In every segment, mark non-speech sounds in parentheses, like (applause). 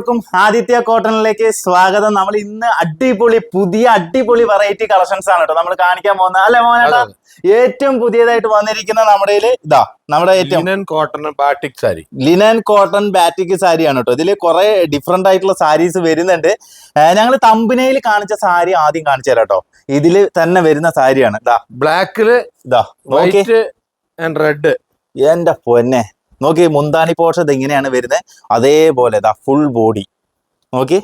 എല്ലാവർക്കും ആദിത്യ കോട്ടണിലേക്ക് സ്വാഗതം. നമ്മൾ ഇന്ന് അടിപൊളി പുതിയ അടിപൊളി വെറൈറ്റി കളക്ഷൻസ് ആണ് കേട്ടോ നമ്മൾ കാണിക്കാൻ പോകുന്നത് അല്ലെ മോനേട്ടാ ഏറ്റവും പുതിയതായിട്ട് വന്നിരിക്കുന്ന നമ്മുടെ ഇതാ നമ്മുടെ ഏറ്റവും linen cotton batik sari linen cotton batik സാരിയാണ് കേട്ടോ ഇതിൽ കുറെ ഡിഫറെന്റ് ആയിട്ടുള്ള സാരീസ് വരുന്നുണ്ട്. ഞങ്ങൾ തമ്പിനയിൽ കാണിച്ച സാരി ആദ്യം കാണിച്ചു തരാം കേട്ടോ ഇതിൽ തന്നെ വരുന്ന സാരിയാണ് ഇതാ. ബ്ലാക്കിൽ ഇതാ വൈറ്റ് ആൻഡ് റെഡ് എന്റെ പൊന്നെ. നോക്കി മുന്താനി പോർഷൻ ഇതെങ്ങനെയാണ് വരുന്നത്. അതേപോലെ ദാ ഫുൾ ബോഡി നോക്കി.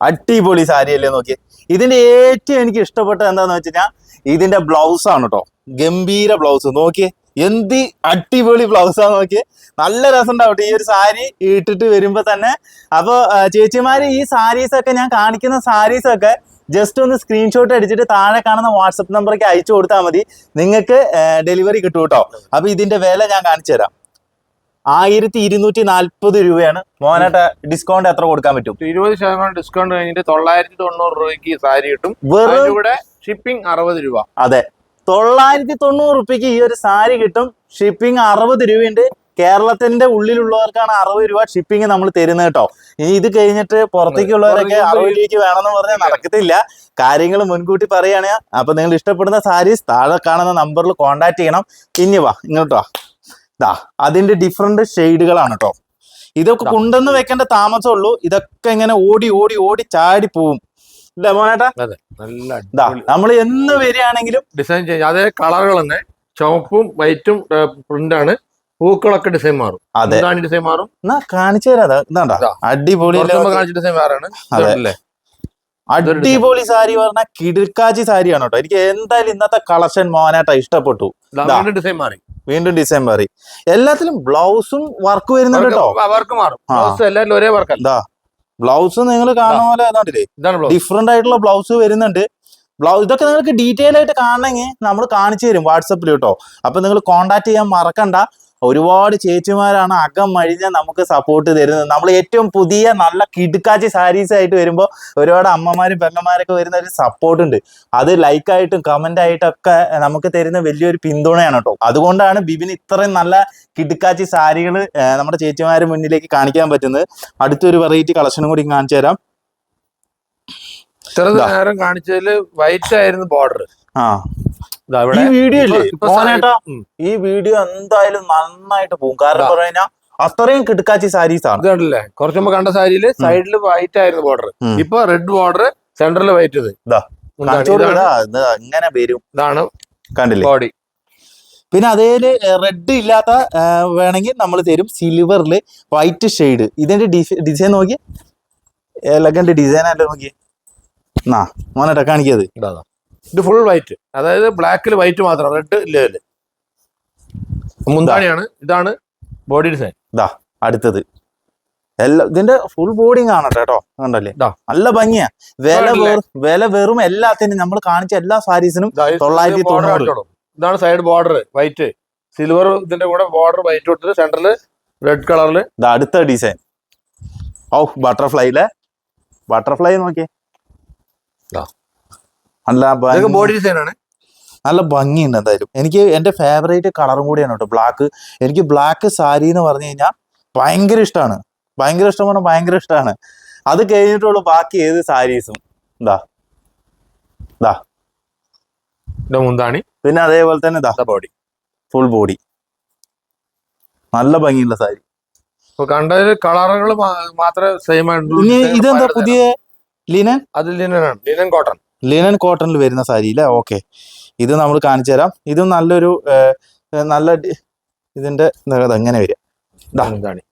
അടിപൊളി സാരി അല്ലേ നോക്കി. ഇതിന്റെ ഏറ്റവും എനിക്ക് ഇഷ്ടപ്പെട്ട എന്താന്ന് വെച്ച് കഴിഞ്ഞാൽ ഇതിന്റെ ബ്ലൗസ് ആണ് കേട്ടോ ഗംഭീര ബ്ലൗസ് നോക്കി എന്ത് അടിപൊളി ബ്ലൗസാ നോക്കി നല്ല രസം ഉണ്ടാവും ഈ ഒരു സാരി ഇട്ടിട്ട് വരുമ്പോ തന്നെ. അപ്പൊ ചേച്ചിമാര് ഈ സാരീസ് ഒക്കെ ഞാൻ കാണിക്കുന്ന സാരീസ് ഒക്കെ ജസ്റ്റ് ഒന്ന് സ്ക്രീൻഷോട്ട് അടിച്ചിട്ട് താഴെ കാണുന്ന വാട്സപ്പ് നമ്പറൊക്കെ അയച്ചു കൊടുത്താൽ മതി. നിങ്ങൾക്ക് ഡെലിവറി കിട്ടും കേട്ടോ അപ്പൊ ഇതിന്റെ വില ഞാൻ കാണിച്ചു തരാം. ആയിരത്തി ഇരുന്നൂറ്റി നാൽപ്പത് രൂപയാണ്. മോനായിട്ട് ഡിസ്കൗണ്ട് എത്ര കൊടുക്കാൻ പറ്റും? ഇരുപത് ശതമാനം ഡിസ്കൗണ്ട് കഴിഞ്ഞിട്ട് തൊള്ളായിരത്തി തൊണ്ണൂറ് രൂപയ്ക്ക് സാരി കിട്ടും. വെറും അതിന്റെ ഷിപ്പിംഗ് അറുപത് രൂപ. അതെ. തൊള്ളായിരത്തി തൊണ്ണൂറ് റുപ്യക്ക് ഈ ഒരു സാരി കിട്ടും. ഷിപ്പിംഗ് അറുപത് രൂപയുണ്ട്. കേരളത്തിന്റെ ഉള്ളിലുള്ളവർക്കാണ് അറുപത് രൂപ ഷിപ്പിംഗ് നമ്മൾ തരുന്നത് കേട്ടോ. ഇനി ഇത് കഴിഞ്ഞിട്ട് പുറത്തേക്കുള്ളവരൊക്കെ പുറത്ത് അറുപത് രൂപയ്ക്ക് വേണമെന്ന് പറഞ്ഞാൽ നടക്കത്തില്ല. കാര്യങ്ങൾ മുൻകൂട്ടി പറയുകയാണ്. അപ്പൊ നിങ്ങൾ ഇഷ്ടപ്പെടുന്ന സാരീസ് താഴെ കാണുന്ന നമ്പറിൽ കോൺടാക്ട് ചെയ്യണം. ഇനി വാ ഇങ്ങോട്ട് വാ. ദാ അതിന്റെ ഡിഫറെന്റ് ഷെയ്ഡുകളാണ് കേട്ടോ ഇതൊക്കെ. കൊണ്ടുവന്ന് വെക്കേണ്ട താമസമുള്ളൂ ഇതൊക്കെ ഇങ്ങനെ ഓടി ഓടി ഓടി ചാടി പോവും. ഇല്ല മോനേട്ടാ? നമ്മൾ എന്ന് വരികയാണെങ്കിലും ഡിസൈൻ ചെയ്യും അതേ കളറുകൾ തന്നെ. ചുവപ്പും വൈറ്റും പ്രിന്റ് ആണ്. പൂക്കളൊക്കെ ഡിസൈൻ മാറും. അതെ. ഡിസൈൻ മാറും? കാണിച്ചു തരാം. ഇതാണ്ടാ അടിപൊളി ഡിസൈൻ. അല്ലേ അടിപൊളി സാരി പറഞ്ഞ കിടുക്കാച്ചി സാരിയാണ് കേട്ടോ എനിക്ക് എന്തായാലും ഇന്നത്തെ കളക്ഷൻ മോനായിട്ടാ ഇഷ്ടപ്പെട്ടു. ഡിസൈൻ മാറി. വീണ്ടും ഡിസൈൻ മാറി. എല്ലാത്തിലും ബ്ലൗസും വർക്ക് വരുന്നുണ്ട് കേട്ടോ. വർക്ക് മാറും. ഒരേ വർക്കല്ല ഇതാ ബ്ലൗസ് നിങ്ങൾ കാണുന്ന പോലെ ഏതാണ്ടില്ലേ ഡിഫറെന്റ് ആയിട്ടുള്ള ബ്ലൗസ് വരുന്നുണ്ട്. ബ്ലൗസ് ഇതൊക്കെ നിങ്ങൾക്ക് ഡീറ്റെയിൽ ആയിട്ട് കാണണമെങ്കിൽ നമ്മൾ കാണിച്ചു തരും വാട്സപ്പിൽ കേട്ടോ. അപ്പൊ നിങ്ങൾ കോൺടാക്ട് ചെയ്യാൻ മറക്കണ്ട. ഒരുപാട് ചേച്ചിമാരാണ് അകം മഴിഞ്ഞ നമുക്ക് സപ്പോർട്ട് തരുന്നത്. നമ്മൾ ഏറ്റവും പുതിയ നല്ല കിടുക്കാച്ചി സാരീസ് ആയിട്ട് വരുമ്പോൾ ഒരുപാട് അമ്മമാരും പെങ്ങന്മാരൊക്കെ വരുന്ന ഒരു സപ്പോർട്ട് ഉണ്ട്. അത് ലൈക്കായിട്ടും കമന്റ് ആയിട്ടൊക്കെ ആയിട്ടും ഒക്കെ നമുക്ക് തരുന്ന വലിയൊരു പിന്തുണയാണ് കേട്ടോ അതുകൊണ്ടാണ് ബിബിൻ ഇത്രയും നല്ല കിടുക്കാച്ചി സാരികൾ നമ്മുടെ ചേച്ചിമാർ മുന്നിലേക്ക് കാണിക്കാൻ പറ്റുന്നത്. അടുത്തൊരു വെറൈറ്റി കളക്ഷനും കൂടി കാണിച്ചു തരാം. ഇത്ര നേരം കാണിച്ചതിൽ വൈറ്റ് ആയിരുന്നു ബോർഡർ ആ. ഈ വീഡിയോ ഇല്ലേ? മോനേട്ടാ. ഈ വീഡിയോ എന്തായാലും നന്നായിട്ട് പോകും കാരണം ഇതാ. പറഞ്ഞു അത്രയും കിടക്കാച്ചി സാരീസ് ആണ്. ഇത് കണ്ടില്ലേ? കുറച്ച് മുമ്പ് കണ്ട സാരിയിൽ സൈഡിൽ വൈറ്റ് ആയിരുന്നു ബോർഡർ. ഇപ്പൊ റെഡ് ബോർഡർ സെന്ററിൽ വൈറ്റ് ഇത്. ഇതാ. ഇങ്ങനെ വരും. ഇതാണ് കണ്ടില്ലേ? ബോഡി പിന്നെ അതേൽ റെഡ് ഇല്ലാത്ത വേണമെങ്കിൽ നമ്മൾ തരും സിൽവറിൽ വൈറ്റ് ഷെയ്ഡ് ഇതിന്റെ ഡിസൈൻ നോക്കി എലഗന്റ് ഡിസൈൻ ആയിട്ട് നോക്കി എന്നാ മോനേട്ടാ കാണിക്കത് ഇതാണ് ഇത് ഫുൾ വൈറ്റ് അതായത് ബ്ലാക്കിൽ വൈറ്റ് മാത്രം റെഡ് ഇല്ല ഇതിൽ മുന്താണിയാണ്. ഇതാണ് ബോഡി ഡിസൈൻ ഇതാ അടുത്തത്. എല്ലാം ഇതിന്റെ ഫുൾ ബോഡി കാണട്ടെ കേട്ടോ കണ്ടല്ലേ. നല്ല ഭംഗിയാ. വില വില വെറും എല്ലാത്തിനും നമ്മൾ കാണിച്ച എല്ലാ സാരീസിനും തൊള്ളായിരത്തി തൊണ്ണൂറ്. ഇതാണ് സൈഡ് ബോർഡർ വൈറ്റ് സിൽവർ ഇതിന്റെ കൂടെ ബോർഡർ വൈറ്റ് കൊടുത്തിട്ട് സെന്ററിൽ റെഡ് കളറിൽ ഇതാ അടുത്ത ഡിസൈൻ ഓ ബട്ടർഫ്ലൈയിലെ ബട്ടർഫ്ലൈ നോക്കിയേ. നല്ല ഭംഗി- ബോഡി ഡിസൈൻ ആണ്. നല്ല ഭംഗിയുണ്ട് എന്തായാലും. എനിക്ക് എന്റെ ഫേവറേറ്റ് കളറും കൂടിയാണ് കേട്ടോ ബ്ലാക്ക് എനിക്ക് ബ്ലാക്ക് സാരി എന്ന് പറഞ്ഞു കഴിഞ്ഞാൽ ഭയങ്കര ഇഷ്ടമാണ് ഭയങ്കര ഇഷ്ടം പറഞ്ഞാൽ ഭയങ്കര ഇഷ്ടമാണ് അത് കഴിഞ്ഞിട്ടുള്ള ബാക്കി ഏത് സാരീസും ഇതാ ഇതാ ഇത് മുന്താണി. പിന്നെ അതേപോലെ തന്നെ ഇതാ ബോഡി ഫുൾ ബോഡി നല്ല ഭംഗിയുള്ള സാരി ഇപ്പൊ കണ്ടതിൽ കളറുകൾ മാത്രമേ സെയിം ഇനി ഇതെന്താ പുതിയ ലിനൻ അത് ലിനൻ ആണ്. ലിനൻ കോട്ടൺ ലിനൻ കോട്ടണിൽ വരുന്ന സാരി അല്ലേ ഓക്കെ ഇത് നമ്മൾ കാണിച്ചു തരാം. ഇതും നല്ലൊരു നല്ല ഡി- ഇതിന്റെ എന്താ ഇത് എങ്ങനെ വരിക. ദാ. മുന്താണി.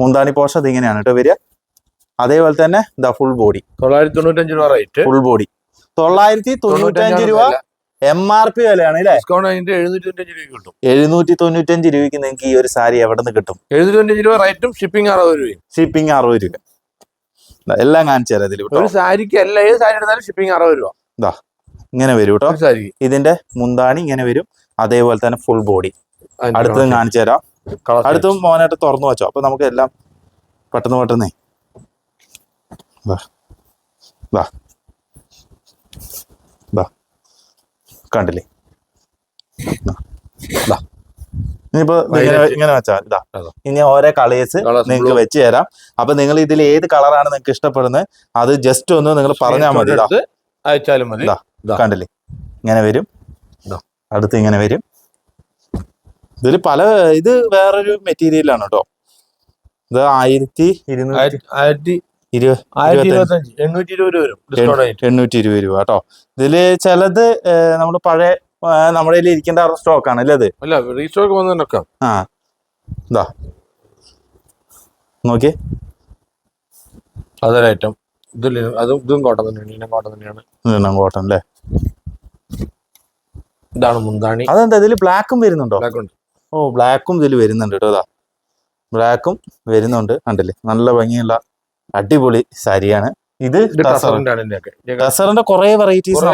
മുന്താണി പോർഷൻ അത് ഇങ്ങനെയാണ് കേട്ടോ വരിക. അതേപോലെ തന്നെ ദാ ഫുൾ ബോഡി തൊള്ളായിരത്തി തൊണ്ണൂറ്റഞ്ച് രൂപ റേറ്റ് ഫുൾ ബോഡി തൊള്ളായിരത്തി തൊണ്ണൂറ്റഞ്ച് രൂപ എം ആർ പി വിലയാണ് അല്ലേ എഴുന്നൂറ്റി തൊണ്ണൂറ്റഞ്ച് രൂപയ്ക്ക് നിങ്ങൾക്ക് ഈ ഒരു സാരി എവിടെ നിന്ന് കിട്ടും? എഴുന്നൂറ്റി രൂപ റേറ്റും ഷിപ്പിംഗ് അറുപത് രൂപ ഷിപ്പിംഗ് അറുപത് രൂപ. എല്ലാം കാണിച്ചു തരാം ഇതിൽ ഒരു സാരിക്ക് എല്ലാ ഏത് സാരി എടുത്താലും ഷിപ്പിംഗ് അറുപത് രൂപ. ഇങ്ങനെ വരും കേട്ടോ. സാരി ഇതിന്റെ മുന്താണി ഇങ്ങനെ വരും. അതേപോലെ തന്നെ ഫുൾ ബോഡി അടുത്തതും കാണിച്ചു തരാം. അടുത്തും മോനായിട്ട് തുറന്നു വെച്ചോ. അപ്പൊ നമുക്ക് എല്ലാം പെട്ടെന്ന് പെട്ടെന്നേ. കണ്ടില്ലേ. ഇനിയിപ്പോ ഇങ്ങനെ വെച്ചാൽ ഇതാ. ഇനി ഓരോ കളേഴ്സ് നിങ്ങൾക്ക്. വെച്ച് തരാം. അപ്പൊ നിങ്ങൾ ഇതിൽ ഏത് കളറാണ് നിങ്ങൾക്ക് ഇഷ്ടപ്പെടുന്നത്? അത് ജസ്റ്റ് ഒന്ന് നിങ്ങൾ പറഞ്ഞാൽ മതി. അയച്ചാലും മതി. കണ്ടില്ലേ? ഇങ്ങനെ വരും. അടുത്ത് ഇങ്ങനെ വരും. ഇതിൽ പല ഇത് വേറൊരു മെറ്റീരിയലാണ് കേട്ടോ ഇത് ആയിരത്തി ഇരുന്നൂറ്റി എണ്ണൂറ്റി ഇരുപത് രൂപ കേട്ടോ ഇതിൽ ചിലത് നമ്മൾ പഴയ നമ്മുടെ കയ്യിൽ ഇരിക്കേണ്ട സ്റ്റോക്ക് ആണ് അല്ലേ അത്? അല്ല റീസ്റ്റോക്ക് വന്നതിനൊക്കെ. ആ. ഇതാ നോക്കി. അതൊരു ഐറ്റം ഇതില്ല അത് ഇതും കോട്ടൺ തന്നെയാണ് ഇനം കോട്ടൺ തന്നെയാണ്. കോട്ടൺ അല്ലേ? ഇതാണ് മുന്താണി. അതെന്താ ഇതിൽ ബ്ലാക്കും വരുന്നുണ്ടോ? ബ്ലാക്ക് ഉണ്ട്. ഓ ബ്ലാക്കും ഇതിൽ വരുന്നുണ്ട് കേട്ടോ അതാ ബ്ലാക്കും വരുന്നുണ്ട് കണ്ടില്ലേ? നല്ല ഭംഗിയുള്ള അടിപൊളി സാരിയാണ്. ഇത് ടെസറിന്റെ കുറെ വെറൈറ്റീസ്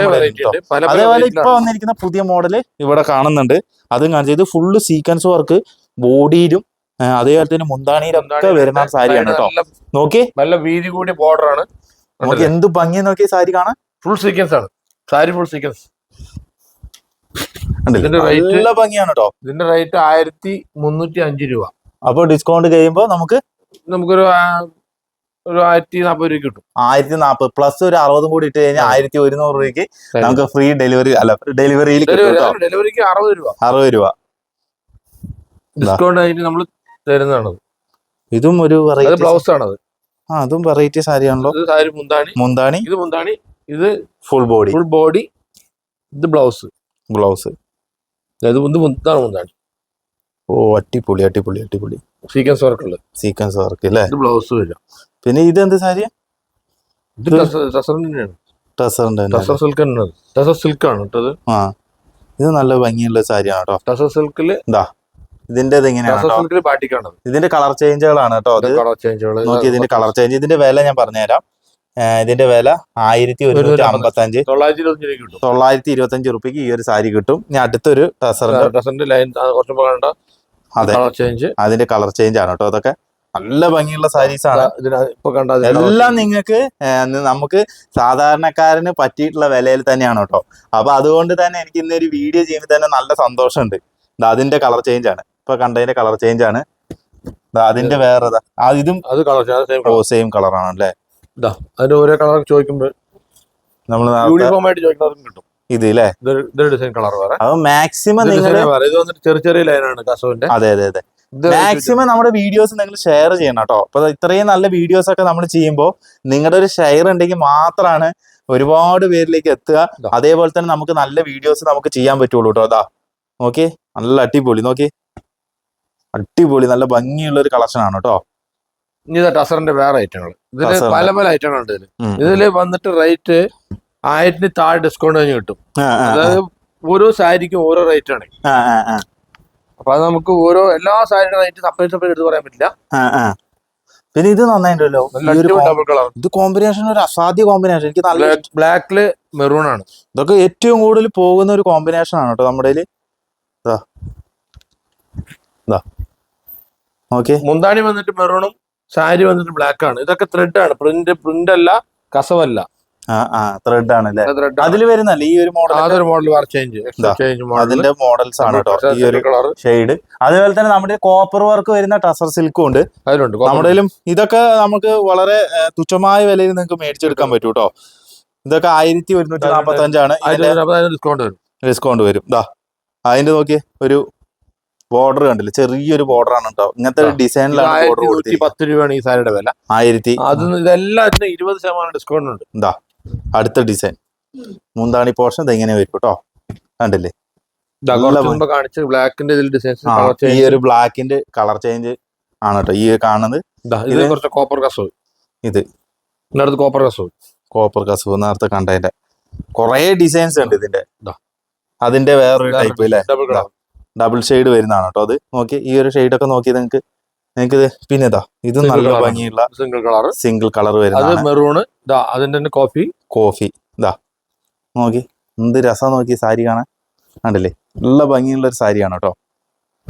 അതേപോലെ ഇപ്പൊ വന്നിരിക്കുന്ന പുതിയ മോഡൽ ഇവിടെ കാണുന്നുണ്ട്. അതും കാണിച്ചത് ഇത് ഫുള്ള് സീക്വൻസ് വർക്ക് ബോഡിയിലും അതേപോലെ തന്നെ മുന്താണിയിലൊക്കെ ഒക്കെ വരുന്ന സാരിയാണ് കേട്ടോ. നോക്കി നല്ല വീതി കൂടി ബോർഡർ ആണ്. നോക്കി എന്ത് ഭംഗി നോക്കി സാരി കാണാൻ. ഫുൾ സീക്വൻസ് ആണ്. Sari full sequence? നല്ല ഭംഗിയാണ് കേട്ടോ. ഇതിന്റെ റേറ്റ് ആയിരത്തി മുന്നൂറ്റി അഞ്ച് രൂപ. അപ്പൊ ഡിസ്കൗണ്ട് കഴിയുമ്പോ നമുക്ക് നമുക്കൊരു ഒരു ആയിരത്തി നാൽപ്പത് രൂപ കിട്ടും. ആയിരത്തി നാൽപ്പത് പ്ലസ് ഒരു അറുപതും കൂടി ഇട്ട് കഴിഞ്ഞാൽ. ആയിരത്തി ഒരുന്നൂറ് രൂപയ്ക്ക് നമുക്ക് ഫ്രീ ഡെലിവറി അല്ല ഡെലിവറിയിൽ ഡെലിവറി ഡെലിവറിക്ക് അറുപത് രൂപ. അറുപത് രൂപ. ഡിസ്കൗണ്ട് ആയിട്ട് നമ്മൾ തരുന്നതാണ് ഇതും ഒരു വെറൈറ്റി ബ്ലൗസ് ആണത്. ആ അതും വെറൈറ്റി സാരിയാണല്ലോ സാരി മുന്താണി. മുന്താണി. ഇത് മുന്താണി ഇത് ഫുൾ ബോഡി ഫുൾ ബോഡി ഇത് ബ്ലൗസ് ബ്ലൗസ് ഇത് മുന്താണ് മുന്താണി. ഓ അടിപൊളി അടിപൊളി അടിപൊളി. സീക്വൻസ് വർക്ക് ഉള്ളത്. സീക്വൻസ് വർക്ക് അല്ലേ ബ്ലൗസ് വരും. പിന്നെ ഇത് എന്ത് സാരി? ഇത് ടസറിന്റെ തന്നെയാണ് ടസറിന്റെ ടസർ സിൽക്ക് ടസർ ആ. ഇത് നല്ല ഭംഗിയുള്ള സാരിയാണ് കേട്ടോ ടസർ സിൽക്കിൽ ഇതിന്റെ ഇത് എങ്ങനെയാണ് സിൽക്കിൽ ഇതിന്റെ കളർ ചേഞ്ചുകളാണ് കേട്ടോ കളർ ചേഞ്ചുകൾ നോക്കി ഇതിന്റെ കളർ ചേഞ്ച്. ഇതിന്റെ വില ഞാൻ പറഞ്ഞുതരാം. ഇതിന്റെ വില ആയിരത്തി ഒരുന്നൂറ്റി അമ്പത്തി അഞ്ച് തൊള്ളായിരത്തി ഇരുപത്തി അഞ്ച് റുപ്യക്ക് ഈ ഒരു സാരി കിട്ടും. ഞാൻ അടുത്തൊരു ടസറിന്റെ ടസറിന്റെ ലൈൻ കുറച്ച് അതെ. ചേഞ്ച്. അതിന്റെ കളർ ചേഞ്ച് ആണ് കേട്ടോ അതൊക്കെ. നല്ല ഭംഗിയുള്ള സാരീസ് ആണ്. ഇപ്പൊ കണ്ട എല്ലാം നിങ്ങൾക്ക് നമുക്ക് സാധാരണക്കാരന് പറ്റിയിട്ടുള്ള വിലയിൽ തന്നെയാണ് കേട്ടോ. അപ്പൊ അതുകൊണ്ട് തന്നെ എനിക്ക് ഇന്നൊരു വീഡിയോ ചെയ്യുമ്പോൾ തന്നെ നല്ല സന്തോഷമുണ്ട്. അതിന്റെ കളർ ചേഞ്ച് ആണ്. ഇപ്പൊ കണ്ടതിന്റെ കളർ ചേഞ്ച് ആണ്. അതിന്റെ വേറെ ഇതും അത് കളർ സെയിം കളറാണ് അല്ലേ? അതിന്റെ ഓരോ കളർ ചോദിക്കുമ്പോൾ നമ്മൾ യൂണിഫോം ആയിട്ട് ചോദിക്കുന്നതും കിട്ടും. ഇത് ഡിസൈൻ കളർ വേറെ. അപ്പൊ മാക്സിമം നിങ്ങൾ ചെറിയ ചെറിയ ലൈനാണ് കസവിന്റെ. അതെ അതെ അതെ. മാക്സിമം നമ്മുടെ വീഡിയോസ് നിങ്ങൾ ഷെയർ ചെയ്യണം കേട്ടോ. അപ്പൊ ഇത്രയും നല്ല വീഡിയോസ് ഒക്കെ നമ്മൾ ചെയ്യുമ്പോൾ നിങ്ങളുടെ ഒരു ഷെയർ ഉണ്ടെങ്കിൽ മാത്രമാണ് ഒരുപാട് പേരിലേക്ക് എത്തുക. അതേപോലെ തന്നെ നമുക്ക് നല്ല വീഡിയോസ് നമുക്ക് ചെയ്യാൻ പറ്റുള്ളൂ കേട്ടോ. അതാ നോക്കി നല്ല അടിപൊളി. നോക്കി അടിപൊളി. നല്ല ഭംഗിയുള്ള ഒരു കളക്ഷൻ ആണ് കേട്ടോ. ഇനി ടസറിന്റെ വേറെ ഐറ്റങ്ങൾ ഇതിൽ പല പല ഐറ്റങ്ങൾ ഉണ്ട് ഇതിൽ. ഇതിൽ ഇതിൽ വന്നിട്ട് റേറ്റ് ആയിരത്തിന് താഴെ ഡിസ്കൗണ്ട് കഴിഞ്ഞ് കിട്ടും. അതായത് ഓരോ സാരിക്കും ഓരോ റേറ്റ് ആണ്. അപ്പൊ അത് നമുക്ക് ഓരോ എല്ലാ സാരിയുടെ നൈറ്റ് സെപ്പറേറ്റ് സെപ്പറേറ്റ് എടുത്ത് പറയാൻ പറ്റില്ല. പിന്നെ ഇത് നന്നായിട്ടുണ്ടല്ലോ. ഇത് കോമ്പിനേഷൻ ഒരു അസാധ്യ കോമ്പിനേഷൻ എനിക്ക് നല്ല ബ്ലാക്ക് ബ്ലാക്കിൽ മെറൂൺ ആണ്. ഇതൊക്കെ ഏറ്റവും കൂടുതൽ പോകുന്ന ഒരു കോമ്പിനേഷൻ ആണ് കേട്ടോ നമ്മുടെ ഓക്കെ മുന്താണി വന്നിട്ട് മെറൂണും സാരി വന്നിട്ട് ബ്ലാക്ക് ആണ്. ഇതൊക്കെ ത്രെഡ് ആണ്. പ്രിന്റ് പ്രിന്റ് അല്ല കസവല്ല. ത്രെഡ് ആണ് അല്ലേ അതിൽ വരുന്നല്ലേ? ഈ ഒരു മോഡൽ അതൊരു മോഡൽ ചേഞ്ച് അതിന്റെ മോഡൽസ് ആണ് കേട്ടോ ഈ ഒരു ഷെയ്ഡ് അതേപോലെ തന്നെ നമ്മുടെ കോപ്പർ വർക്ക് വരുന്ന ടസർ സിൽക്കും ഉണ്ട്. അതിലുണ്ട് നമ്മുടെ ഇതൊക്കെ നമുക്ക് വളരെ തുച്ഛമായ വിലയിൽ നിങ്ങൾക്ക് മേടിച്ചെടുക്കാൻ പറ്റും കേട്ടോ ഇതൊക്കെ ആയിരത്തി ഒരുന്നൂറ്റി നാപ്പത്തി അഞ്ചാണ് ഡിസ്കൗണ്ട് വരും. ഡിസ്കൗണ്ട് വരും. ഇതാ അതിന്റെ നോക്കിയേ ഒരു ബോർഡർ കണ്ടില്ല? ചെറിയൊരു ബോർഡർ ആണ് കേട്ടോ ഇങ്ങനത്തെ ഡിസൈനിലാണ് ബോർഡർ പത്ത് രൂപയാണ് ഈ സാരിയുടെ വില. ആയിരത്തി അത് ഇതെല്ലാത്തിനും ഇരുപത് ശതമാനം ഡിസ്കൗണ്ട് ഉണ്ട്. ഇതാ അടുത്ത ഡിസൈൻ മുന്താണി പോർഷൻ ഇത് ഇങ്ങനെ വരും കേട്ടോ. കണ്ടില്ലേ? കാണിച്ച ബ്ലാക്കിന്റെ ഡിസൈൻസ് ഈ ഒരു ബ്ലാക്കിന്റെ കളർ ചേഞ്ച് ആണ് കേട്ടോ. ഈ കാണുന്നത്. ഇത് ഇത് കുറച്ച് കോപ്പർ കസവ്. ഇത്. ഇതിനടുത്ത് കോപ്പർ കസവ്. കോപ്പർ കസവ് നേരത്തെ കണ്ടതിന്റെ. കൊറേ ഡിസൈൻസ് ഉണ്ട് ഇതിന്റെ. ഇതാ. അതിന്റെ വേറൊരു ടൈപ്പ് അല്ലേ ഡബിൾ ഷെയ്ഡ് വരുന്നതാണ് കേട്ടോ അത്. നോക്കി ഈ ഒരു ഷെയ്ഡ് ഒക്കെ നോക്കി നിങ്ങൾക്ക് നിങ്ങൾക്ക് പിന്നെ ഇതാ ഇത് നല്ല ഭംഗിയുള്ള സിംഗിൾ കളർ സിംഗിൾ കളർ വരുന്നത് മെറൂണ് അതിന്റെ തന്നെ കോഫി കോഫി ഇതാ നോക്കി എന്ത് രസം നോക്കി സാരി കാണാൻ. കണ്ടില്ലേ? നല്ല ഭംഗിയുള്ള ഒരു സാരിയാണ് കേട്ടോ.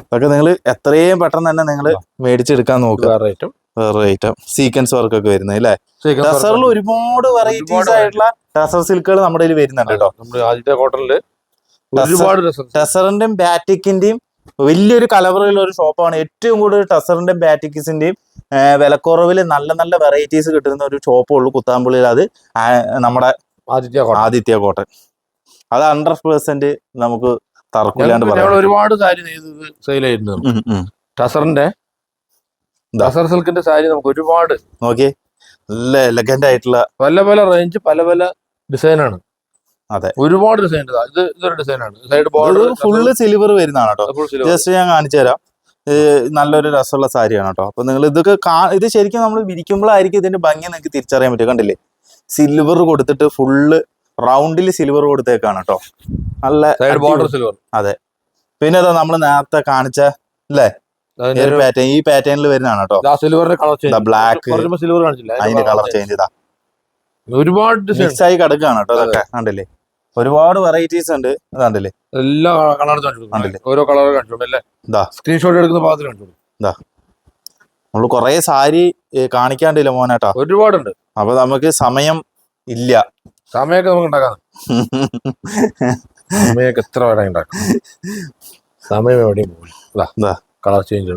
അതൊക്കെ നിങ്ങൾ എത്രയും പെട്ടെന്ന് തന്നെ നിങ്ങൾ മേടിച്ചെടുക്കാൻ നോക്കുക. വേറെ ഐറ്റം വേറെ ഐറ്റം സീക്വൻസ് വർക്ക് ഒക്കെ വരുന്നത് അല്ലേ? ടസറിൽ ഒരുപാട് വെറൈറ്റീസ് ആയിട്ടുള്ള ടസർ സിൽക്കുകൾ നമ്മുടെ കയ്യിൽ വരുന്നുണ്ട് കേട്ടോ. നമ്മുടെ ആദ്യത്തെ കോട്ടണിൽ Tussar. ഒരുപാട് ടെസറിന്റെയും ബാറ്റിക്കിന്റെയും വലിയൊരു കലവറയുള്ള ഒരു ഷോപ്പാണ് ഏറ്റവും കൂടുതൽ ടസറിന്റെ ബാറ്റിക്സിന്റെയും വിലക്കുറവിൽ നല്ല നല്ല വെറൈറ്റീസ് കിട്ടുന്ന ഒരു ഷോപ്പ് ഉള്ളു കുത്താമ്പുള്ളിയിൽ. അത് നമ്മുടെ ആദിത്യ ആദിത്യ കോട്ടൺ. അത് ഹൺഡ്രഡ് പെർസെന്റ് നമുക്ക് തറക്കില്ലാണ്ട് പറയാം ഒരുപാട് സാരി സെയിൽ ഉം, ഉം. ടസറിന്റെ. ടസർ സിൽക്കിന്റെ സാരി നമുക്ക് ഒരുപാട്. നോക്കിയേ. നല്ല എലഗന്റ് ആയിട്ടുള്ള പല പല റേഞ്ച് പല പല ഡിസൈനാണ് അതെ. ഒരുപാട് ഡിസൈൻ ഇത് ഇതൊരു ഡിസൈനാണ് സൈഡ് ബോർഡർ ഫുള്ള് സിൽവർ വരുന്നതാണ് കേട്ടോ ജസ്റ്റ് ഞാൻ കാണിച്ചു തരാം. നല്ലൊരു രസമുള്ള സാരിയാണ് കേട്ടോ അപ്പൊ നിങ്ങൾ ഇതൊക്കെ ഇത് ശരിക്കും നമ്മൾ വിരിക്കുമ്പോഴായിരിക്കും ഇതിന്റെ ഭംഗി നിങ്ങൾക്ക് തിരിച്ചറിയാൻ പറ്റും കണ്ടില്ലേ? സിൽവർ കൊടുത്തിട്ട് ഫുള്ള് റൗണ്ടിൽ സിൽവർ കൊടുത്തേക്കാണ് കേട്ടോ നല്ല ബോർഡർ സിൽവർ അതെ. പിന്നെ അതാ നമ്മൾ നേരത്തെ കാണിച്ച അല്ലേ പാറ്റേൺ ഈ പാറ്റേണിൽ വരുന്നതാണ് കേട്ടോ സിൽവറിന്റെ കളർ ചേഞ്ച് ബ്ലാക്ക് സിൽവർ കാണിച്ചില്ല? അതിന്റെ കളർ ചേഞ്ച് ഇതാ. ഒരുപാട് മിക്സ് ആയി കിടക്കുകയാണ് കേട്ടോ അതൊക്കെ കണ്ടില്ലേ? ഒരുപാട് വെറൈറ്റീസ് ഉണ്ട്. അതാണ്ടല്ലേ കണ്ടില്ലേ? എല്ലാ കളർ കണ്ടിട്ടുണ്ട്? ഓരോ കളർ കണ്ടിട്ടുണ്ട് അല്ലേ. സ്ക്രീൻഷോട്ട് എടുക്കുന്ന പാകത്തിൽ കാണിച്ചു നമ്മൾ കുറെ സാരി കാണിക്കാണ്ടില്ല മോനേട്ടാ? ഒരുപാടുണ്ട്. അപ്പൊ നമുക്ക് സമയം ഇല്ല. സമയമൊക്കെ നമുക്ക് ഉണ്ടാക്കാം. (laughs) സമയമൊക്കെ എത്ര വേണം ഉണ്ടാക്കാം. സമയം എവിടെയും പോകില്ല. കളർ ചേഞ്ച്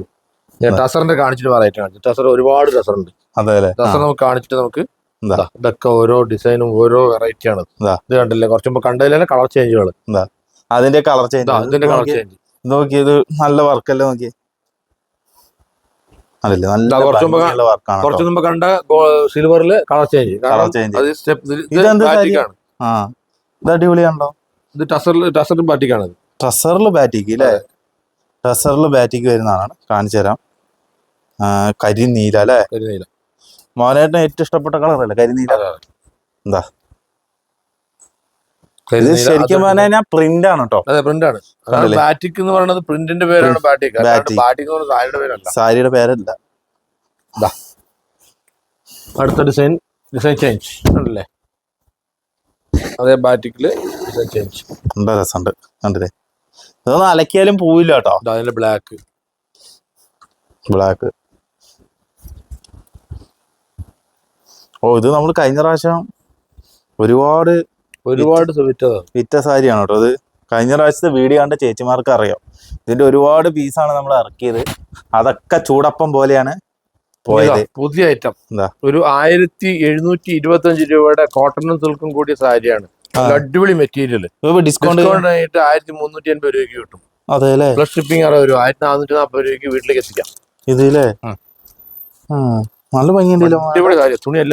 ഞാൻ. ടസറിന്റെ കാണിച്ചിട്ട് പറയായിട്ട് കാണിച്ചു. ടസർ ഒരുപാട് ടസർ ഉണ്ട് അതെ അല്ലേ? ടസർ നമുക്ക് കാണിച്ചിട്ട് നമുക്ക് ഇതൊക്കെ ഓരോ ഡിസൈനും ഓരോ വെറൈറ്റി ആണ്. ഇത് കണ്ടില്ലേ? കുറച്ച് മുമ്പ് കണ്ടതിലെ കളർ ചേഞ്ചുകൾ അതിന്റെ കളർ ചേഞ്ച്. അതിന്റെ കളർ ചേഞ്ച്. നോക്കി ഇത് നല്ല വർക്കല്ലേ നോക്കി അതല്ലേ നല്ല വർക്കാണ് കുറച്ച് മുമ്പ് കണ്ട സിൽവറിൽ കളർ ചേഞ്ച്. Colour change. ആ ഇത് അടിപൊളിയാണല്ലോ. ഇത് ടസറിൽ ടസറിൽ ബാറ്റിക്കാണ് ബാറ്റിക്ക് അല്ലേ ട്രസറിൽ ബാറ്റിക്ക് വരുന്നതാണ് കാണിച്ചു തരാം. കരിനീല അല്ലേ കരിനീല. മോനേട്ടന് ഏറ്റവും ഇഷ്ടപ്പെട്ട കളർ അല്ലേ? കരിനീല. എന്താ? ഇത് ശരിക്കും പറഞ്ഞാൽ പ്രിന്റ് ആണ് കേട്ടോ അതെ പ്രിന്റ് ആണ്. അതാണ് ബാറ്റിക് എന്ന് പറയുന്നത് പ്രിന്റിന്റെ പേരാണ് ബാറ്റിക് ബാറ്റിക്. എന്ന് പറയുന്നത് സാരിയുടെ പേരല്ല. സാരിയുടെ പേരല്ല. അടുത്ത ഡിസൈൻ ഡിസൈൻ ചേഞ്ച് ഉണ്ടല്ലേ അതേ ബാറ്റിക്കിൽ ഡിസൈൻ ചേഞ്ച് നല്ല രസമുണ്ട്. കണ്ടില്ലേ? ഇതൊന്നും അലക്കിയാലും പോവില്ല കേട്ടോ അതിന്റെ ബ്ലാക്ക് ബ്ലാക്ക് ഓ ഇത് നമ്മൾ കഴിഞ്ഞ പ്രാവശ്യം ഒരുപാട് ഒരുപാട് വിറ്റ സാരിയാണ് കേട്ടോ. അത് കഴിഞ്ഞ പ്രാവശ്യത്തെ വീഡിയോ കണ്ട ചേച്ചിമാർക്ക് അറിയാം. ഇതിന്റെ ഒരുപാട് പീസാണ് നമ്മൾ ഇറക്കിയത്. അതൊക്കെ ചൂടപ്പം പോലെയാണ് പോയത്. പുതിയ ഐറ്റം എന്താ? ഒരു ആയിരത്തി എഴുന്നൂറ്റി ഇരുപത്തി അഞ്ച് രൂപയുടെ കോട്ടണും സിൽക്കും കൂടിയ സാരിയാണ്. അടിപൊളി മെറ്റീരിയൽ ഡിസ്കൗണ്ട് ആയിട്ട് ആയിരത്തി മുന്നൂറ്റി അൻപത് രൂപയ്ക്ക് കിട്ടും. അതെ അല്ലേ? പ്ലസ് ഷിപ്പിംഗ് അറുപത് രൂപ ആയിരത്തി നാനൂറ്റി നാൽപ്പത് രൂപയ്ക്ക് വീട്ടിലേക്ക് എത്തിക്കാം. ഇതില്ലേ നല്ല ഭംഗിയുണ്ടല്ലോ അടിപൊളി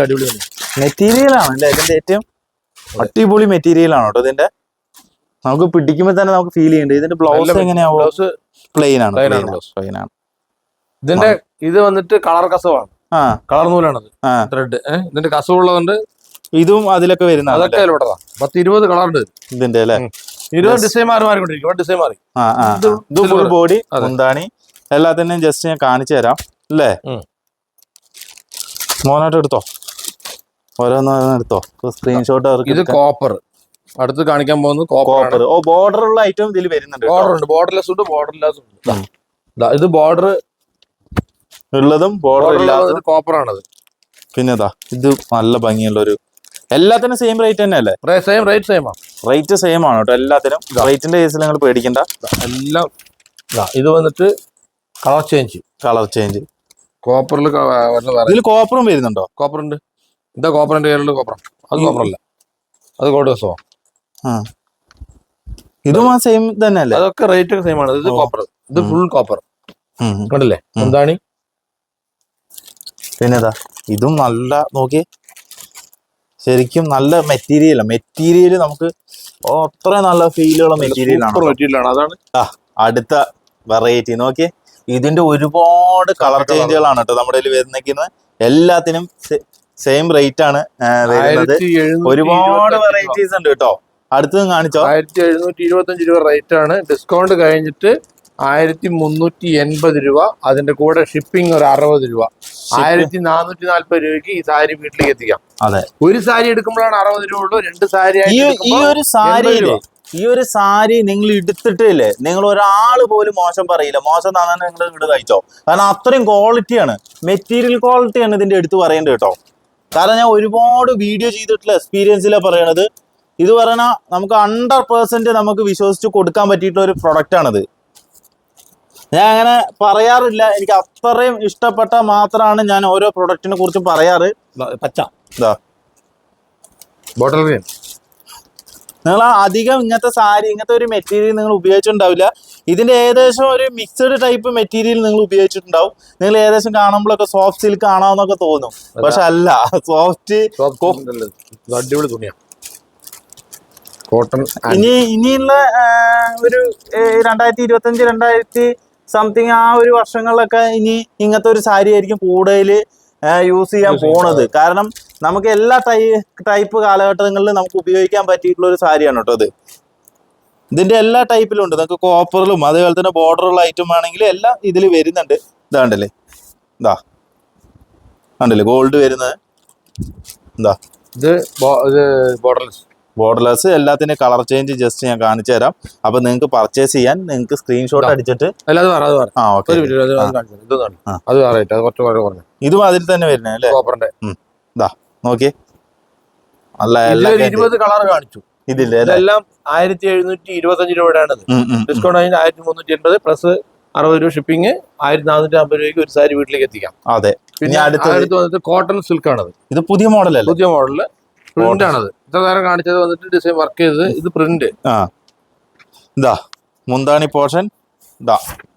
അടിപൊളിയാണ് മെറ്റീരിയൽ ആണ് അല്ലേ? ഇതിന്റെ ഏറ്റവും അടിപൊളി മെറ്റീരിയൽ ആണ് കേട്ടോ ഇതിന്റെ. നമുക്ക് പിടിക്കുമ്പോൾ തന്നെ നമുക്ക് ഫീൽ ചെയ്യുന്നുണ്ട് ഇതിന്റെ ബ്ലൗസ് ബ്ലൗസ് പ്ലെയിൻ ആണ്. പ്ലെയിൻ ആണ് ഇതിന്റെ ഇത് വന്നിട്ട് കളർ കസവാണ്. ആ. കളർ നൂലാണത്. ത്രെഡ് ഇതിന്റെ കസവുള്ളതുകൊണ്ട് ഇതും അതിലൊക്കെ വരുന്ന അതൊക്കെ പത്ത് ഇരുപത് കളർ ഉണ്ട് ഇതിന്റെ അല്ലേ? ഇരുപത്. ഡിസൈൻ മാറി മാറിക്കൊണ്ടിരിക്കും. ഡിസൈൻ മാറി. ഇത് ഫുൾ. ബോഡി. മുന്താണി. എല്ലാത്തിനും ജസ്റ്റ് ഞാൻ കാണിച്ചു തരാം. അല്ലേ. മോനായിട്ട് എടുത്തോ? ഓരോന്നോരോന്ന് എടുത്തോ? സ്ക്രീൻഷോട്ട് ഇത് കോപ്പർ അടുത്ത് കാണിക്കാൻ പോകുന്നത് കോപ്പർ ഓ ബോർഡർ ഉള്ള ഐറ്റം ഇതിൽ വരുന്നുണ്ട്. ബോർഡർ ഉണ്ട്. ബോർഡർലെസ് ഉണ്ട് ബോർഡർലെസ് ഉണ്ട്. ഇത് ബോർഡർ ഉള്ളതും ബോർഡർ ഇല്ലാത്തതും. കോപ്പർ ആണത്. പിന്നെതാ ഇത് നല്ല ഭംഗിയുള്ള ഒരു എല്ലാത്തിനും സെയിം റേറ്റ് തന്നെ അല്ലേ സെയിം റേറ്റ് സെയിം ആണ് റേറ്റ് സെയിം ആണ് കേട്ടോ എല്ലാത്തിനും. റേറ്റിന്റെ കേസിൽ നിങ്ങൾ പേടിക്കണ്ട. എല്ലാം ഇത് വന്നിട്ട് കളർ ചേഞ്ച് കളർ ചേഞ്ച് കോപ്പറിൽ ഇതിൽ കോപ്പറും വരുന്നുണ്ടോ? കോപ്പറുണ്ട്. ഇതാ കോപ്പറിന്റെ പേരിൽ കോപ്പറം? അത് കോപ്പറല്ല. അത് കോഡ് ദിവസമോ ആ. ഇതും ആ സെയിം തന്നെ അല്ലേ അതൊക്കെ റേറ്റ് ഒക്കെ സെയിം ആണ്. ഇത് കോപ്പർ ഇത് ഫുൾ കോപ്പർ. കണ്ടില്ലേ. എന്താണ്? പിന്നെതാ ഇതും നല്ല നോക്കി. ശരിക്കും നല്ല മെറ്റീരിയൽ മെറ്റീരിയൽ നമുക്ക് അത്ര നല്ല ഫീലുള്ള ആണ്? അതാണ്. അടുത്ത വെറൈറ്റി നോക്കി. ഇതിന്റെ ഒരുപാട് കളർ. ചേഞ്ചുകളാണ് കേട്ടോ നമ്മുടെ കയ്യിൽ വരുന്നേക്കുന്നത്. എല്ലാത്തിനും സെയിം റേറ്റ് ആണ് വരുന്നത്. ഒരുപാട് ഇരുപത്തഞ്ച് വെറൈറ്റീസ് ഉണ്ട് കേട്ടോ അടുത്തത് കാണിച്ചോ. ആയിരത്തി എഴുന്നൂറ്റി ഇരുപത്തി അഞ്ച് രൂപ റേറ്റ് ആണ്. ഡിസ്കൗണ്ട് കഴിഞ്ഞിട്ട് ആയിരത്തി മുന്നൂറ്റി എൺപത് രൂപ അതിന്റെ കൂടെ ഷിപ്പിംഗ് ഒരു അറുപത് രൂപ. ആയിരത്തി നാനൂറ്റി നാല്പത് രൂപയ്ക്ക് ഈ സാരി വീട്ടിലേക്ക് എത്തിക്കാം. അതെ. ഒരു സാരി എടുക്കുമ്പോഴാണ് അറുപത് രൂപ ഉള്ളൂ രണ്ട് സാരി ഈ ഈ ഒരു സാരി. ഈ ഒരു സാരി നിങ്ങൾ എടുത്തിട്ടില്ലേ? നിങ്ങൾ ഒരാൾ പോലും മോശം പറയില്ല. മോശം തന്നെ നിങ്ങൾ ഇങ്ങോട്ട് കഴിച്ചോ. കാരണം അത്രയും ക്വാളിറ്റിയാണ് മെറ്റീരിയൽ ക്വാളിറ്റിയാണ് ഇതിന്റെ എടുത്ത് പറയേണ്ടത് കേട്ടോ. കാരണം ഞാൻ ഒരുപാട് വീഡിയോ ചെയ്തിട്ടുള്ള എക്സ്പീരിയൻസിലാണ് പറയണത്. ഇത് പറഞ്ഞാൽ നമുക്ക് ഹൺഡ്രഡ് പെർസെന്റ് നമുക്ക് വിശ്വസിച്ച് കൊടുക്കാൻ പറ്റിയിട്ടുള്ള ഒരു പ്രൊഡക്റ്റ് ആണിത്. ഞാൻ അങ്ങനെ പറയാറില്ല. എനിക്ക് അത്രയും ഇഷ്ടപ്പെട്ട മാത്രമാണ് ഞാൻ ഓരോ പ്രൊഡക്റ്റിനെ കുറിച്ച് പറയാറ്. പച്ച. ബോട്ടൽ നിങ്ങൾ അധികം ഇങ്ങനത്തെ സാരി ഇങ്ങനത്തെ ഒരു മെറ്റീരിയൽ നിങ്ങൾ ഉപയോഗിച്ചിട്ടുണ്ടാവില്ല. ഇതിന്റെ ഏകദേശം ഒരു മിക്സഡ് ടൈപ്പ് മെറ്റീരിയൽ നിങ്ങൾ ഉപയോഗിച്ചിട്ടുണ്ടാവും. നിങ്ങൾ ഏകദേശം കാണുമ്പോഴൊക്കെ സോഫ്റ്റ് സിൽക്ക് ആണോന്നൊക്കെ തോന്നും. പക്ഷെ അല്ല സോഫ്റ്റ് അടിപൊളി തുണിയാണ് കോട്ടൺ ഇനി ഇനിയുള്ള ഒരു രണ്ടായിരത്തി ഇരുപത്തഞ്ച് രണ്ടായിരത്തി സംതിങ് ആ ഒരു വർഷങ്ങളിലൊക്കെ ഇനി ഇങ്ങനത്തെ ഒരു സാരി ആയിരിക്കും കൂടുതൽ യൂസ് ചെയ്യാൻ പോണത്. കാരണം നമുക്ക് എല്ലാ ടൈ ടൈപ്പ് കാലഘട്ടങ്ങളിലും നമുക്ക് ഉപയോഗിക്കാൻ പറ്റിയിട്ടുള്ള ഒരു സാരിയാണ് കേട്ടോ ഇത് ഇതിന്റെ എല്ലാ ടൈപ്പിലും ഉണ്ട്. നമുക്ക് കോപ്പറിലും അതേപോലെ തന്നെ ബോർഡറുള്ള ഐറ്റം ആണെങ്കിലും എല്ലാം ഇതിൽ വരുന്നുണ്ട്. ഇതാണ്ടല്ലേ ഇതാ. കണ്ടില്ലേ? ഗോൾഡ് വരുന്നത്. എന്താ ഇത് ബോർഡർലെസ് ബോർഡർലെസ് എല്ലാത്തിനും കളർ ചേഞ്ച് ജസ്റ്റ് ഞാൻ കാണിച്ചു തരാം. അപ്പൊ നിങ്ങൾക്ക് പർച്ചേസ് ചെയ്യാൻ നിങ്ങൾക്ക് സ്ക്രീൻഷോട്ട് അടിച്ചിട്ട് ആ ഓക്കെ. ഇത് ഇതും അതിൽ തന്നെ വരുന്നത് അല്ലേ? കോപ്പറിന്റെ നോക്കി അല്ല ഇതിലൊരു എല്ലാം ഇരുപത് കളർ കാണിച്ചു. ഇതില്ലേ ഇതെല്ലാം ആയിരത്തി എഴുന്നൂറ്റി ഇരുപത്തഞ്ച് രൂപയുടെയാണ് ഉം, ഉം, ഉം. ഡിസ്കൗണ്ട് അതിന് ആയിരത്തി മുന്നൂറ്റി എൺപത് പ്ലസ് അറുപത് രൂപ ഷിപ്പിംഗ് ആയിരത്തി നാനൂറ്റി അമ്പത് രൂപയ്ക്ക് ഒരു സാരി വീട്ടിലേക്ക് എത്തിക്കാം. അതെ. പിന്നെ അടുത്ത് വന്നിട്ട് കോട്ടൺ സിൽക്ക് ആണത്. ഇത് പുതിയ മോഡൽ അല്ലേ? പുതിയ മോഡൽ പ്രിന്റ് ആണത്. ഇത്ര നേരം കാണിച്ചത് വന്നിട്ട് ഡിസൈൻ വർക്ക് ചെയ്തത് ഇത് പ്രിന്റ് ആ. ഇതാ മുന്താണി പോർഷൻ ഇതാ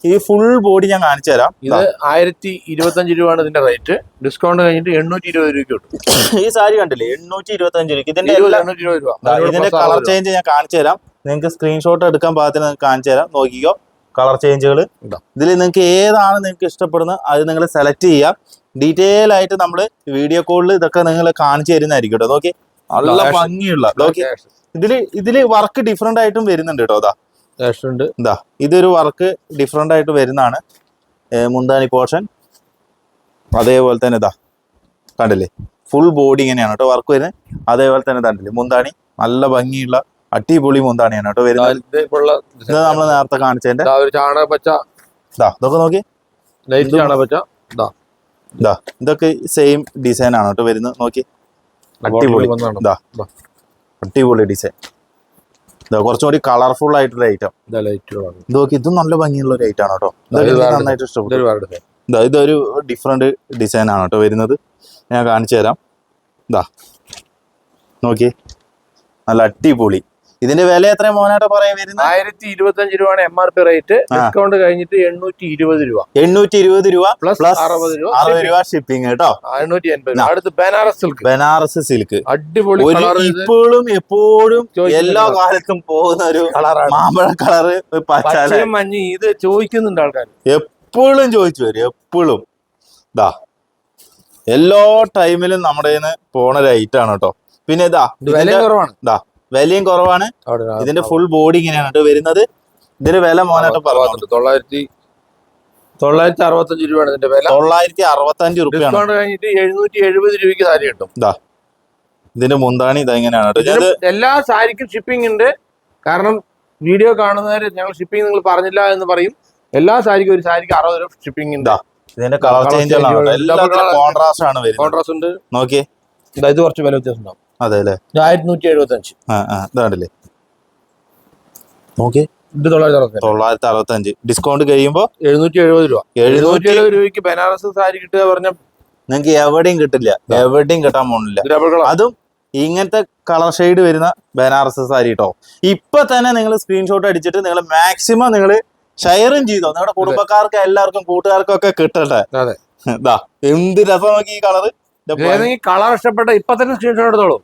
ഈ ഫുൾ ബോഡി ഞാൻ കാണിച്ചു തരാം ഇത് ആയിരത്തി ഇരുപത്തഞ്ച് രൂപയാണ് ഇതിന്റെ റേറ്റ് ഡിസ്കൗണ്ട് കഴിഞ്ഞിട്ട് എണ്ണൂറ്റി ഇരുപത് കിട്ടും. ഈ സാരി കണ്ടില്ലേ? എണ്ണൂറ്റി ഇരുപത്തി അഞ്ച് രൂപ. ഇതിന്റെ രൂപ ഇതിന്റെ കളർ ചേഞ്ച് ഞാൻ കാണിച്ചു തരാം നിങ്ങൾക്ക് സ്ക്രീൻഷോട്ട് എടുക്കാൻ പാകത്തിന് നിങ്ങൾക്ക് കാണിച്ചു തരാം നോക്കിക്കോ കളർ ചേഞ്ചുകൾ ഇതാ. ഇതിൽ നിങ്ങൾക്ക് ഏതാണ് നിങ്ങൾക്ക് ഇഷ്ടപ്പെടുന്നത് അത് നിങ്ങൾ സെലക്ട് ചെയ്യാം ഡീറ്റെയിൽ ആയിട്ട് നമ്മൾ വീഡിയോ കോളിൽ ഇതൊക്കെ നിങ്ങൾ കാണിച്ചു തരുന്നതായിരിക്കും കേട്ടോ. നോക്കി നല്ല ഭംഗിയുള്ള. ഇതിൽ ഇതിൽ വർക്ക് ഡിഫറെന്റ് ആയിട്ടും വരുന്നുണ്ട് കേട്ടോ അതാ ഉണ്ട്. എന്താ ഇതൊരു വർക്ക് ഡിഫറെന്റ് ആയിട്ട് വരുന്നതാണ്. മുന്താനി പോർഷൻ അതേപോലെ തന്നെ ഇതാ കണ്ടില്ലേ? ഫുൾ ബോഡി ഇങ്ങനെയാണ് കേട്ടോ വർക്ക് വരുന്നത്. അതേപോലെ തന്നെ കണ്ടില്ലേ? മുന്താണി നല്ല ഭംഗിയുള്ള അടിപൊളി മുന്താണിയാണ് കേട്ടോ വരുന്നത്. ഇത് നമ്മൾ നേരത്തെ കാണിച്ചതിന്റെ. ഇതൊക്കെ നോക്കി. ഇതാ ഇതൊക്കെ സെയിം ഡിസൈൻ ആണ് കേട്ടോ വരുന്നത്. നോക്കി. അടിപൊളി. അടിപൊളി ഡിസൈൻ ഇതാ കുറച്ചും കൂടി കളർഫുൾ ആയിട്ടുള്ള ഐറ്റം ഇതാ നോക്കി ഇതും നല്ല ഭംഗിയുള്ള ഒരു ഐറ്റം ആണ് കേട്ടോ. നന്നായിട്ട് ഇഷ്ടപ്പെട്ടു. ഇതാ ഇതൊരു ഡിഫറെന്റ് ഡിസൈൻ ആണ് കേട്ടോ വരുന്നത്. ഞാൻ കാണിച്ചു തരാം. ഇതാ നോക്കി നല്ല അടിപൊളി. ഇതിന്റെ വില എത്ര മോനായിട്ട് പറയാൻ വരുന്നത്? ആയിരത്തി ഇരുപത്തി അഞ്ച് രൂപയാണ് M R P rate discount കഴിഞ്ഞിട്ട് എണ്ണൂറ്റി ഇരുപത് രൂപ. എണ്ണൂറ്റി ഇരുപത് രൂപ പ്ലസ് അറുപത് രൂപ. അറുപത് രൂപ ഷിപ്പിംഗ് കേട്ടോ. എണ്ണൂറ്റി എൺപത്. അടുത്ത് ബനാറസ് സിൽക്ക് ബനാറസ് സിൽക്ക് അടിപൊളി ഇപ്പോഴും എപ്പോഴും എല്ലാ കാലത്തും പോകുന്ന ഒരു കളറാണ് മാമ്പഴ കളറ് മഞ്ഞ് ഇത് ചോദിക്കുന്നുണ്ട് ആൾക്കാർ. എപ്പോഴും ചോദിച്ചു വരും എപ്പോഴും. ദാ എല്ലാ ടൈമിലും നമ്മുടെ പോണ ഐറ്റം ആണ് കേട്ടോ പിന്നെ ഇതാ ഇത് വിലയും കുറവാണ്. ഇതിന്റെ ഫുൾ ബോഡി ഇങ്ങനെയാണ് വരുന്നത്. ഇതിന്റെ വില മോനായിട്ട് പറഞ്ഞു തൊള്ളായിരത്തി തൊള്ളായിരത്തി അറുപത്തഞ്ച് രൂപയാണ് ഇതിന്റെ വില. തൊള്ളായിരത്തി അറുപത്തഞ്ച് റുപ്യാണ്. കഴിഞ്ഞിട്ട് എഴുന്നൂറ്റി എഴുപത് രൂപയ്ക്ക് സാരി കിട്ടും. ഇതിന്റെ മുന്താണി ഇതാ ഇങ്ങനെയാണ് എല്ലാ സാരിക്കും ഷിപ്പിംഗ് ഉണ്ട്. കാരണം വീഡിയോ കാണുന്നവരെ ഞങ്ങൾ ഷിപ്പിംഗ് നിങ്ങൾ പറഞ്ഞില്ല എന്ന് പറയും. എല്ലാ സാരിക്കും ഒരു സാരിക്ക് അറുപത് രൂപ ഷിപ്പിംഗ് ഉണ്ട്. ഇതിന്റെ കളർ ചേഞ്ച്. കോൺട്രാസ്റ്റ് ആണ് കോൺട്രാസ്റ്റ് ഉണ്ട്. നോക്കിയേ. ഇതാ ഇത് കുറച്ച് വില വ്യത്യാസം ഉണ്ടാവും അതെ അല്ലേ ആയിരത്തി നൂറ്റി എഴുപത്തി അഞ്ച് ആ ആ ഇതാണ്ടല്ലേ നോക്കിയേ. ഇത് തൊള്ളായിരത്തി അറുപത്തി തൊള്ളായിരത്തി അറുപത്തി അഞ്ച് ഡിസ്കൗണ്ട് കഴിയുമ്പോ എഴുന്നൂറ്റി എഴുപത് രൂപ. എഴുന്നൂറ്റി എഴുപത് രൂപയ്ക്ക് ബനാറസ് സാരി കിട്ടുക പറഞ്ഞ നിങ്ങൾക്ക് എവിടെയും കിട്ടില്ല. എവിടെയും കിട്ടാൻ പോണില്ല അതും ഇങ്ങനത്തെ കളർ ഷെയ്ഡ് വരുന്ന ബനാറസ് സാരി കേട്ടോ ഇപ്പൊ തന്നെ നിങ്ങൾ സ്ക്രീൻഷോട്ട് അടിച്ചിട്ട് നിങ്ങൾ മാക്സിമം നിങ്ങൾ ഷെയറും ചെയ്തോ. നിങ്ങളുടെ കുടുംബക്കാർക്ക് എല്ലാവർക്കും കൂട്ടുകാർക്കും ഒക്കെ കിട്ടട്ടെ. ഇതാ എന്ത് രസമാക്കി ഈ കളറ് കളർ ഇഷ്ടപ്പെട്ട ഇപ്പൊ തന്നെ സ്ക്രീൻഷോട്ട് എടുത്തോളൂ.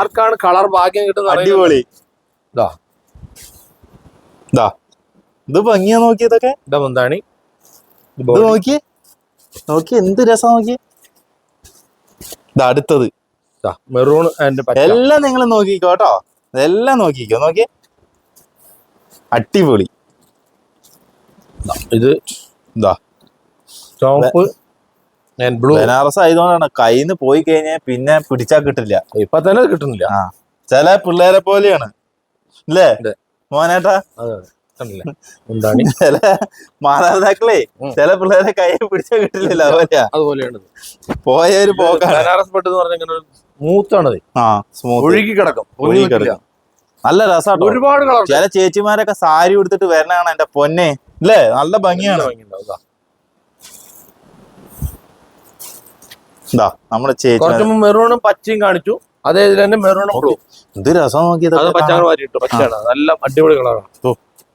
ആർക്കാണ് കളർ? ഭാഗ്യം കിട്ടുന്നത് അടിപൊളി. ഇതാ ഭംഗിയാ നോക്കിയതൊക്കെ ഇതാ മുന്താണി ഇത് നോക്കിയേ. നോക്കി എന്ത് രസം നോക്കി ഇത് അടുത്തത്. മെറൂൺ ആൻഡ് എല്ലാം നിങ്ങൾ നോക്കിക്കോ കേട്ടോ. എല്ലാം നോക്കിക്കോ നോക്കിയേ. അടിപൊളി. ഇതാ, ഇത് ചോപ്പ് ബ്ലൂ ബനാറസ് ആയതുകൊണ്ടാണ് കയ്യിന്ന് പോയി കഴിഞ്ഞാൽ പിന്നെ പിടിച്ചാ കിട്ടില്ല. ഇപ്പൊ തന്നെ കിട്ടുന്നില്ല. ചില പിള്ളേരെ പോലെയാണ്. അല്ലേ മോനേട്ടാ? മുന്താണി (laughs) ചില മാതാപിതാക്കളെ ചില പിള്ളേരെ കൈ പിടിച്ചാ കിട്ടില്ല പോയൊരു അതുപോലെയാണ് പോയ ഒരു പോക്കാണ്. ബനാറസ് പട്ട് എന്ന് പറഞ്ഞാൽ ഇങ്ങനെ ഒരു സ്മൂത്ത് ആണ് ആ സ്മൂത്ത്. ഒഴുകി കിടക്കും. ഒഴുകി കിടക്കും. നല്ല രസാട്ടോ. ഒരുപാട് കളർ. ചില ചേച്ചിമാരൊക്കെ സാരി ഉടുത്തിട്ട് വരണാണ് എന്റെ പൊന്നെ. അല്ലേ നല്ല ഭംഗിയാണ്. ഇതാ നമ്മുടെ ചേച്ചി കുറച്ച് മെറൂണും പച്ചയും കാണിച്ചു. അതേ ഇതിൽ തന്നെ മെറൂണും ബ്ലൂ രസം അത് മാറ്റിട്ടു പച്ചയാണ്. നല്ല അടിപൊളി കളറാണ് ഓ.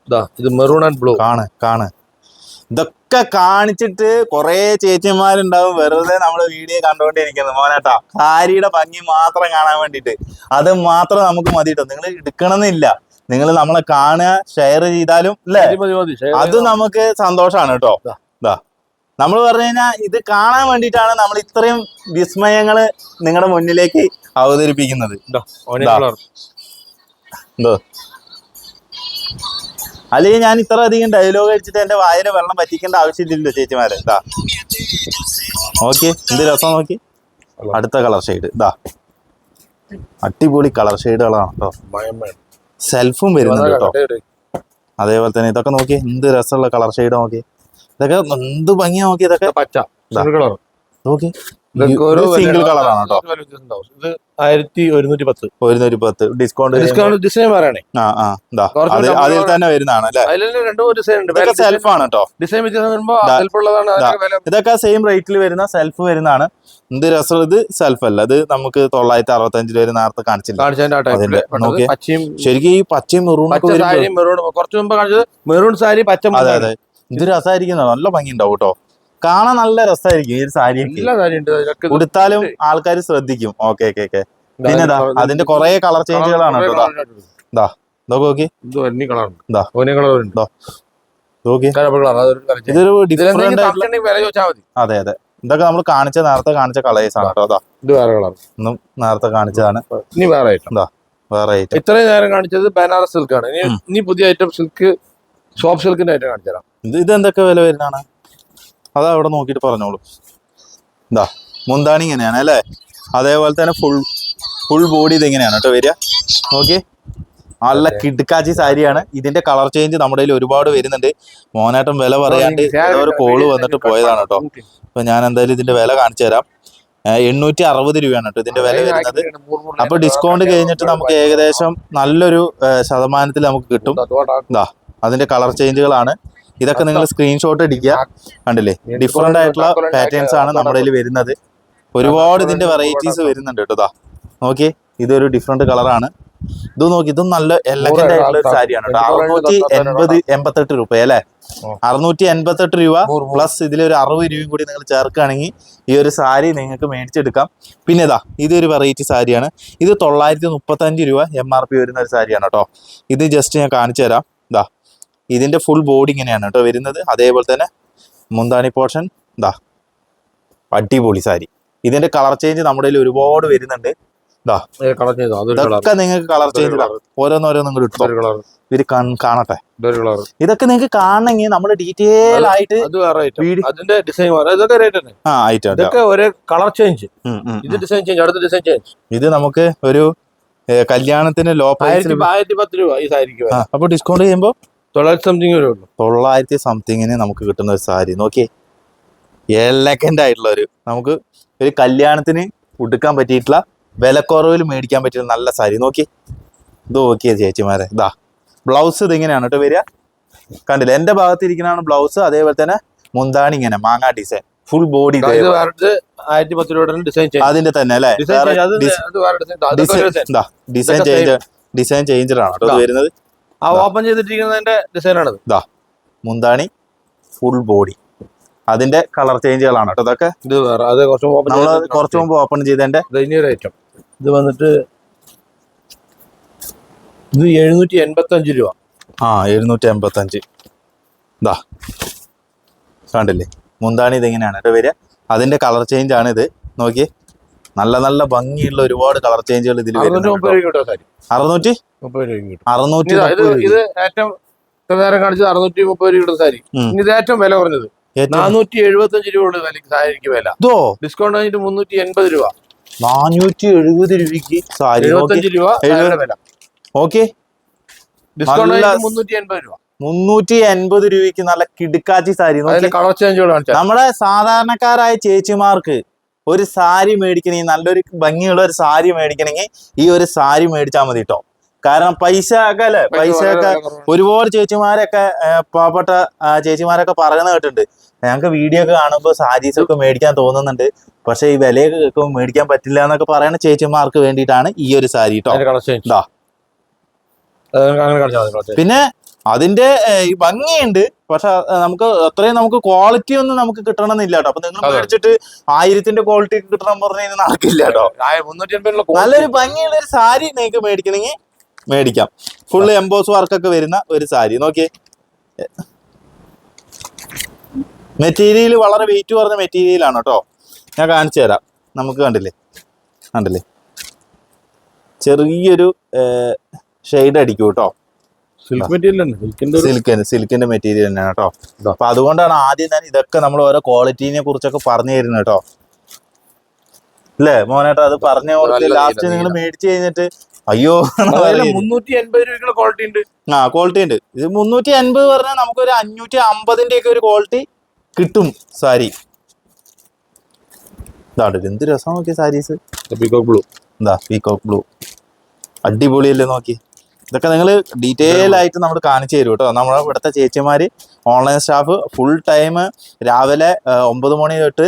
ഇതാ ഇത് മെറൂൺ ആൻഡ് ബ്ലൂ കാണ് കാണ്. ഇതൊക്കെ കാണിച്ചിട്ട് കൊറേ ചേച്ചിമാരുണ്ടാവും. വെറുതെ നമ്മൾ വീഡിയോ കണ്ടോണ്ടിരിക്കുന്നത് മോനേട്ടാ കാരിയുടെ ഭംഗി മാത്രം കാണാൻ വേണ്ടിട്ട് അത് മാത്രം നമുക്ക് മതിട്ടോ. നിങ്ങൾ എടുക്കണമെന്നില്ല. നിങ്ങൾ നമ്മളെ കാണുക ഷെയർ ചെയ്താലും അല്ലേ? അത് നമുക്ക് സന്തോഷമാണ് കേട്ടോ. ഇതാ നമ്മൾ പറഞ്ഞു കഴിഞ്ഞാൽ ഇത് കാണാൻ വേണ്ടിയിട്ടാണ് നമ്മൾ ഇത്രയും വിസ്മയങ്ങൾ നിങ്ങളുടെ മുന്നിലേക്ക് അവതരിപ്പിക്കുന്നത്. എന്തോ? അല്ലെങ്കിൽ ഞാൻ ഇത്ര അധികം ഡയലോഗ് അടിച്ചിട്ട് എന്റെ വായന വെള്ളം പറ്റിക്കേണ്ട ആവശ്യമില്ലല്ലോ ചേച്ചിമാരെ. ഇതാ. നോക്കി എന്ത് രസം നോക്കി. അടുത്ത കളർ ഷെയ്ഡ് ഇതാ. അടിപൊളി കളർ ഷെയ്ഡുകളാണ് കേട്ടോ. സെൽഫും വരുന്നുണ്ട് കേട്ടോ. അതേപോലെ തന്നെ ഇതൊക്കെ നോക്കി എന്ത് രസമുള്ള കളർ ഷെയ്ഡ് നോക്കി. ഇതൊക്കെ എന്ത് ഭംഗിയാ നോക്കി. ഇതൊക്കെ ഇത് പച്ച കളർ നോക്കി സിംഗിൾ കളറാണ് കേട്ടോ. ഇത് ആയിരത്തി ഒരുന്നൂറ്റി പത്ത് ഒരുന്നൂറ്റി പത്ത് ഡിസ്കൗണ്ട് ഡിസ്കൗണ്ട് ഡിസൈൻ പറയണേ ആ ആ അതിൽ. തന്നെ വരുന്നതാണ് അല്ലേ? രണ്ടു ഡിസൈൻ ഉണ്ട്. ഇതൊക്കെ ആണ് കേട്ടോ. ഡിസൈൻ ഇതൊക്കെ സെയിം റേറ്റിൽ വരുന്ന സെൽഫ് വരുന്നതാണ്. എന്ത് രസം ഇത്? സെൽഫ് അല്ല. അത് നമുക്ക് തൊള്ളായിരത്തി അറുപത്തി അഞ്ചിൽ വരെ നേരത്തെ കാണിച്ചില്ല. ശരിക്കും ഈ പച്ചയും മെറൂൺ കുറച്ച് മുമ്പ് കാണിച്ചത് മെറൂൺ സാരി പച്ച അതെ അതെ. ഇത് രസമായിരിക്കും നല്ല ഭംഗി ഉണ്ടാവും കേട്ടോ കാണാൻ നല്ല രസമായിരിക്കും ഈ സാരി ഉടുത്താലും ആൾക്കാർ ശ്രദ്ധിക്കും. Okay okay okay. പിന്നെ അതിന്റെ കുറെ കളർ ചേഞ്ചുകളാണ് കേട്ടോ ഇതാ. നോക്കി. ഇതൊരു ഡിഫറെന്റ് അതെ അതെ. ഇതൊക്കെ നമ്മൾ കാണിച്ച നേരത്തെ കാണിച്ച കളേഴ്സ് ആണ് കേട്ടോ അതാ ഇത് വേറെ കളർ. ഒന്നും നേരത്തെ കാണിച്ചതാണ്. ഇനി വേറെ ഐറ്റം വേറെ ഐറ്റം ഇത്രയും നേരം കാണിച്ചത് ബനാറസ് സിൽക്ക് ആണ്. ഇനി പുതിയ ഐറ്റം സിൽക്ക് സോഫ്റ്റ് സിൽക്കിന്റെ ഐറ്റം കാണിച്ചു തരാം ഇത് ഇതെന്തൊക്കെ വില വരുന്നതാണ്? അത് അവിടെ നോക്കിയിട്ട് പറഞ്ഞോളൂ. എന്താ മുന്താണി ഇങ്ങനെയാണ് അല്ലേ? അതേപോലെ തന്നെ ഫുൾ ഫുൾ ബോഡി ഇത് ഇങ്ങനെയാണ് കേട്ടോ വരിക. നോക്കി നല്ല കിടുക്കാച്ചി സാരിയാണ്. ഇതിന്റെ കളർ ചേഞ്ച് നമ്മുടെ കയ്യിൽ ഒരുപാട് വരുന്നുണ്ട്. മോനേട്ടൻ വില പറയാണ്ട് ഒരു കോൾ വന്നിട്ട് പോയതാണ് കേട്ടോ. അപ്പൊ ഞാൻ എന്തായാലും ഇതിന്റെ വില കാണിച്ചു തരാം. എണ്ണൂറ്റി അറുപത് രൂപയാണ് കേട്ടോ ഇതിന്റെ വില വരുന്നത്. അപ്പൊ ഡിസ്കൗണ്ട് കഴിഞ്ഞിട്ട് നമുക്ക് ഏകദേശം നല്ലൊരു ശതമാനത്തിൽ നമുക്ക് കിട്ടും. അതിന്റെ കളർ ചേഞ്ചുകളാണ്. ഇതൊക്കെ നിങ്ങൾ സ്ക്രീൻഷോട്ട് അടിക്കുക കണ്ടില്ലേ? ഡിഫറെന്റ് ആയിട്ടുള്ള പാറ്റേൺസ് ആണ് നമ്മുടെ കയ്യിൽ വരുന്നത്. ഒരുപാട് ഇതിന്റെ വെറൈറ്റീസ് വരുന്നുണ്ട് കേട്ടോ നോക്കി ഇതൊരു ഡിഫറെന്റ് കളറാണ് ഇത് നോക്കി ഇതും നല്ല എലഗന്റ് ആയിട്ടുള്ള ഒരു സാരിയാണ് കേട്ടോ. അറുന്നൂറ്റി എൺപത് എൺപത്തെട്ട് രൂപ അല്ലേ. അറുന്നൂറ്റി എൺപത്തെട്ട് രൂപ പ്ലസ് ഇതിലൊരു അറുപത് രൂപയും കൂടി നിങ്ങൾ ചേർക്കുകയാണെങ്കിൽ ഈ ഒരു സാരി നിങ്ങൾക്ക് മേടിച്ചെടുക്കാം. പിന്നെ ഇതാ ഇതൊരു വെറൈറ്റി സാരിയാണ്. ഇത് തൊള്ളായിരത്തി മുപ്പത്തഞ്ച് രൂപ എം ആർ പി വരുന്ന ഒരു സാരിയാണ് കേട്ടോ. ഇത് ജസ്റ്റ് ഞാൻ കാണിച്ചു തരാം ഇതാ ഇതിന്റെ ഫുൾ ബോഡി ഇങ്ങനെയാണ് കേട്ടോ വരുന്നത്. അതേപോലെ തന്നെ മുന്താനി പോർഷൻ ഇതാ അടിപൊളി സാരി. ഇതിന്റെ കളർ ചേഞ്ച് നമ്മുടെ കയ്യിൽ ഒരുപാട് വരുന്നുണ്ട്. കളർ ഇതൊക്കെ നിങ്ങൾക്ക് കളർ ചേഞ്ച് ഓരോന്നോരോന്നും നിങ്ങൾ ഇട്ടോ. ഇവർ കാണട്ടെ. ഇതൊക്കെ നിങ്ങൾക്ക് കാണണമെങ്കിൽ നമ്മൾ ഡീറ്റെയിൽ ആയിട്ട് അത് വേറെ ഐറ്റം വീട്- അതിന്റെ ഡിസൈൻ വേറെ. ഇതൊക്കെ റേറ്റ് തന്നെ. ആ ആയിട്ട് ആയിട്ട്. ഇതൊക്കെ ഒരേ കളർ ചേഞ്ച് ഉം, ഉം, ഇത് ഉം. ഡിസൈൻ ചേഞ്ച് അടുത്ത ഡിസൈൻ ചേഞ്ച് ഇത് നമുക്ക് ഒരു കല്യാണത്തിന് ലോ പ്രൈസിൽ ആയിരത്തി ആയിരത്തി പത്ത് രൂപ ഈ സാരിക്ക് അപ്പൊ ഡിസ്കൗണ്ട് ചെയ്യുമ്പോൾ തൊള്ളായിരത്തി സംതിങ് വരെ ഉള്ളൂ. തൊള്ളായിരത്തി സംതിങ്ങിന് നമുക്ക് കിട്ടുന്ന ഒരു സാരി. നോക്കിയേ. എലക്കന്റ് ആയിട്ടുള്ള ഒരു നമുക്ക് ഒരു കല്യാണത്തിന് ഉടുക്കാൻ പറ്റിയിട്ടുള്ള വിലക്കുറവിൽ മേടിക്കാൻ പറ്റിയ നല്ല സാരി. നോക്കി ഇത് നോക്കിയേ ചേച്ചിമാരെ. ഇതാ. ബ്ലൗസ് ഇതിങ്ങനെയാണ് കേട്ടോ വരിക. കണ്ടില്ല? എന്റെ ഭാഗത്ത് ഇരിക്കുന്നതാണ് ബ്ലൗസ് അതേപോലെ തന്നെ മുന്താണി ഇങ്ങനെ മാങ്ങാ ഡിസൈൻ ഫുൾ ബോഡി ആയിരത്തി പത്ത് ഡിസൈൻ അതിന്റെ തന്നെ അല്ലേ? ഡിസൈൻ ചേഞ്ച് ഡിസൈൻ അതൊക്കെ ഡിസൈൻ ഡിസൈൻ ഇതൊക്കെ ചേഞ്ച് ഡിസൈൻ ചേഞ്ചർ ആണ് കേട്ടോ വരുന്നത്. ആ ഓപ്പൺ ചെയ്തിട്ടിരിക്കുന്നതിന്റെ ഡിസൈനാണത്. മുന്താണി ഫുൾ ബോഡി അതിന്റെ കളർ ചേഞ്ചുകളാണ് കേട്ടോ ഇതൊക്കെ. ഇത് വേറെ അത് കുറച്ച് ഓപ്പൺ നമ്മൾ കുറച്ച് മുമ്പ് ഓപ്പൺ ചെയ്തതിന്റെ ഇനിയൊരു ഐറ്റം ഇത് വന്നിട്ട് ഇത് എഴുന്നൂറ്റി എൺപത്തി അഞ്ച് രൂപ. ആ എഴുന്നൂറ്റി എൺപത്തി അഞ്ച് ഇതാ കണ്ടില്ലേ? മുന്താണി ഇതിങ്ങനെയാണ്. കേട്ടോ വരിക അതിന്റെ കളർ ചേഞ്ച് ആണ് ഇത് നോക്കിയേ. നല്ല നല്ല ഭംഗിയുള്ള ഒരുപാട് കളർ ചേഞ്ചുകൾ ഇതിൽ അറുന്നൂറ്റി അറുന്നൂറ്റി? ഇതാ, ഏറ്റവും നേരം കാണിച്ചത് അറുന്നൂറ്റി മുപ്പത് രൂപ കിട്ടുന്ന സാരി. ഇത് ഏറ്റവും വില കുറഞ്ഞത്. നാനൂറ്റി എഴുപത്തി അഞ്ച് രൂപ സാരിക്ക് വില. ഇതോ? ഡിസ്കൗണ്ട് കഴിഞ്ഞിട്ട് മുന്നൂറ്റി എൺപത് രൂപ. നാനൂറ്റി എഴുപത് രൂപയ്ക്ക് സാരി. എഴുപത്തഞ്ച് രൂപ വില. ഓക്കെ. ഡിസ്കൗണ്ട് മുന്നൂറ്റി എൺപത് രൂപ. മുന്നൂറ്റി എൺപത് രൂപയ്ക്ക് നല്ല കിടുക്കാച്ചി സാരി. കളർ ചേഞ്ചുകൾ നമ്മുടെ സാധാരണക്കാരായ ചേച്ചിമാർക്ക് ഒരു സാരി മേടിക്കണമെങ്കിൽ നല്ലൊരു ഭംഗിയുള്ള ഒരു സാരി മേടിക്കണമെങ്കിൽ ഈ ഒരു സാരി മേടിച്ചാൽ മതി കേട്ടോ കാരണം പൈസ ഒക്കെ അല്ലെ? പൈസ ഒക്കെ ഒരുപാട് ചേച്ചിമാരൊക്കെ പാവപ്പെട്ട ചേച്ചിമാരൊക്കെ പറയുന്നത് കേട്ടിട്ടുണ്ട്. ഞങ്ങൾക്ക് വീഡിയോ ഒക്കെ കാണുമ്പോൾ സാരീസ് ഒക്കെ മേടിക്കാൻ തോന്നുന്നുണ്ട്. പക്ഷെ ഈ വിലയൊക്കെ കേൾക്കുമ്പോൾ മേടിക്കാൻ പറ്റില്ല എന്നൊക്കെ പറയുന്ന ചേച്ചിമാർക്ക് വേണ്ടിയിട്ടാണ് ഈ ഒരു സാരി കേട്ടോ പിന്നെ അതിന്റെ ഭംഗിയുണ്ട്. പക്ഷെ നമുക്ക് അത്രയും നമുക്ക് ക്വാളിറ്റി ഒന്നും നമുക്ക് കിട്ടണമെന്നില്ല കേട്ടോ. അപ്പൊ നിങ്ങൾ മേടിച്ചിട്ട് ആയിരത്തിന്റെ ക്വാളിറ്റി കിട്ടണം പറഞ്ഞു കഴിഞ്ഞാൽ നടക്കില്ല കേട്ടോ. നല്ലൊരു ഭംഗിയുള്ള ഒരു സാരി നിങ്ങൾക്ക് മേടിക്കണമെങ്കിൽ മേടിക്കാം. ഫുള്ള് എംബോസ് വർക്കൊക്കെ വരുന്ന ഒരു സാരി. നോക്കിയേ. മെറ്റീരിയൽ വളരെ വെയിറ്റ് കുറഞ്ഞ മെറ്റീരിയലാണ് കേട്ടോ. ഞാൻ കാണിച്ചു തരാം. നമുക്ക് കണ്ടില്ലേ? കണ്ടില്ലേ? ചെറിയൊരു ഷെയ്ഡ് അടിക്കും കേട്ടോ. സിൽക്ക് മെറ്റീരിയൽ തന്നെ. സിൽക്കിന്റെ മെറ്റീരിയൽ തന്നെയാണ് കേട്ടോ. അപ്പൊ അതുകൊണ്ടാണ് ആദ്യം ഞാൻ ഇതൊക്കെ നമ്മൾ ഓരോ ക്വാളിറ്റിനെ കുറിച്ചൊക്കെ പറഞ്ഞു തരുന്നത് കേട്ടോ. അല്ലേ മോനേട്ടാ അത് പറഞ്ഞ ലാസ്റ്റ് നിങ്ങൾ. മേടിച്ചു കഴിഞ്ഞിട്ട് അയ്യോ മുന്നൂറ്റി രൂപയ്ക്കുള്ള ക്വാളിറ്റി ഉണ്ട്. ആ ക്വാളിറ്റി ഉണ്ട്. ഇത് മുന്നൂറ്റി അൻപത് പറഞ്ഞാൽ നമുക്കൊരു അഞ്ഞൂറ്റി അമ്പതിന്റെ ഒക്കെ ഒരു ക്വാളിറ്റി കിട്ടും സാരി. ഇതാണ് എന്ത് രസം നോക്കിയ സാരീസ്. പീകോക്ക് ബ്ലൂ എന്താ പീകോക്ക് ബ്ലൂ അടിപൊളിയല്ലേ നോക്കി ഇതൊക്കെ നിങ്ങൾ ഡീറ്റെയിൽ ആയിട്ട് നമ്മൾ കാണിച്ചു തരും കേട്ടോ. നമ്മുടെ ഇവിടുത്തെ ചേച്ചിമാര് ഓൺലൈൻ സ്റ്റാഫ് ഫുൾ ടൈം രാവിലെ ഒമ്പത് മണി തൊട്ട്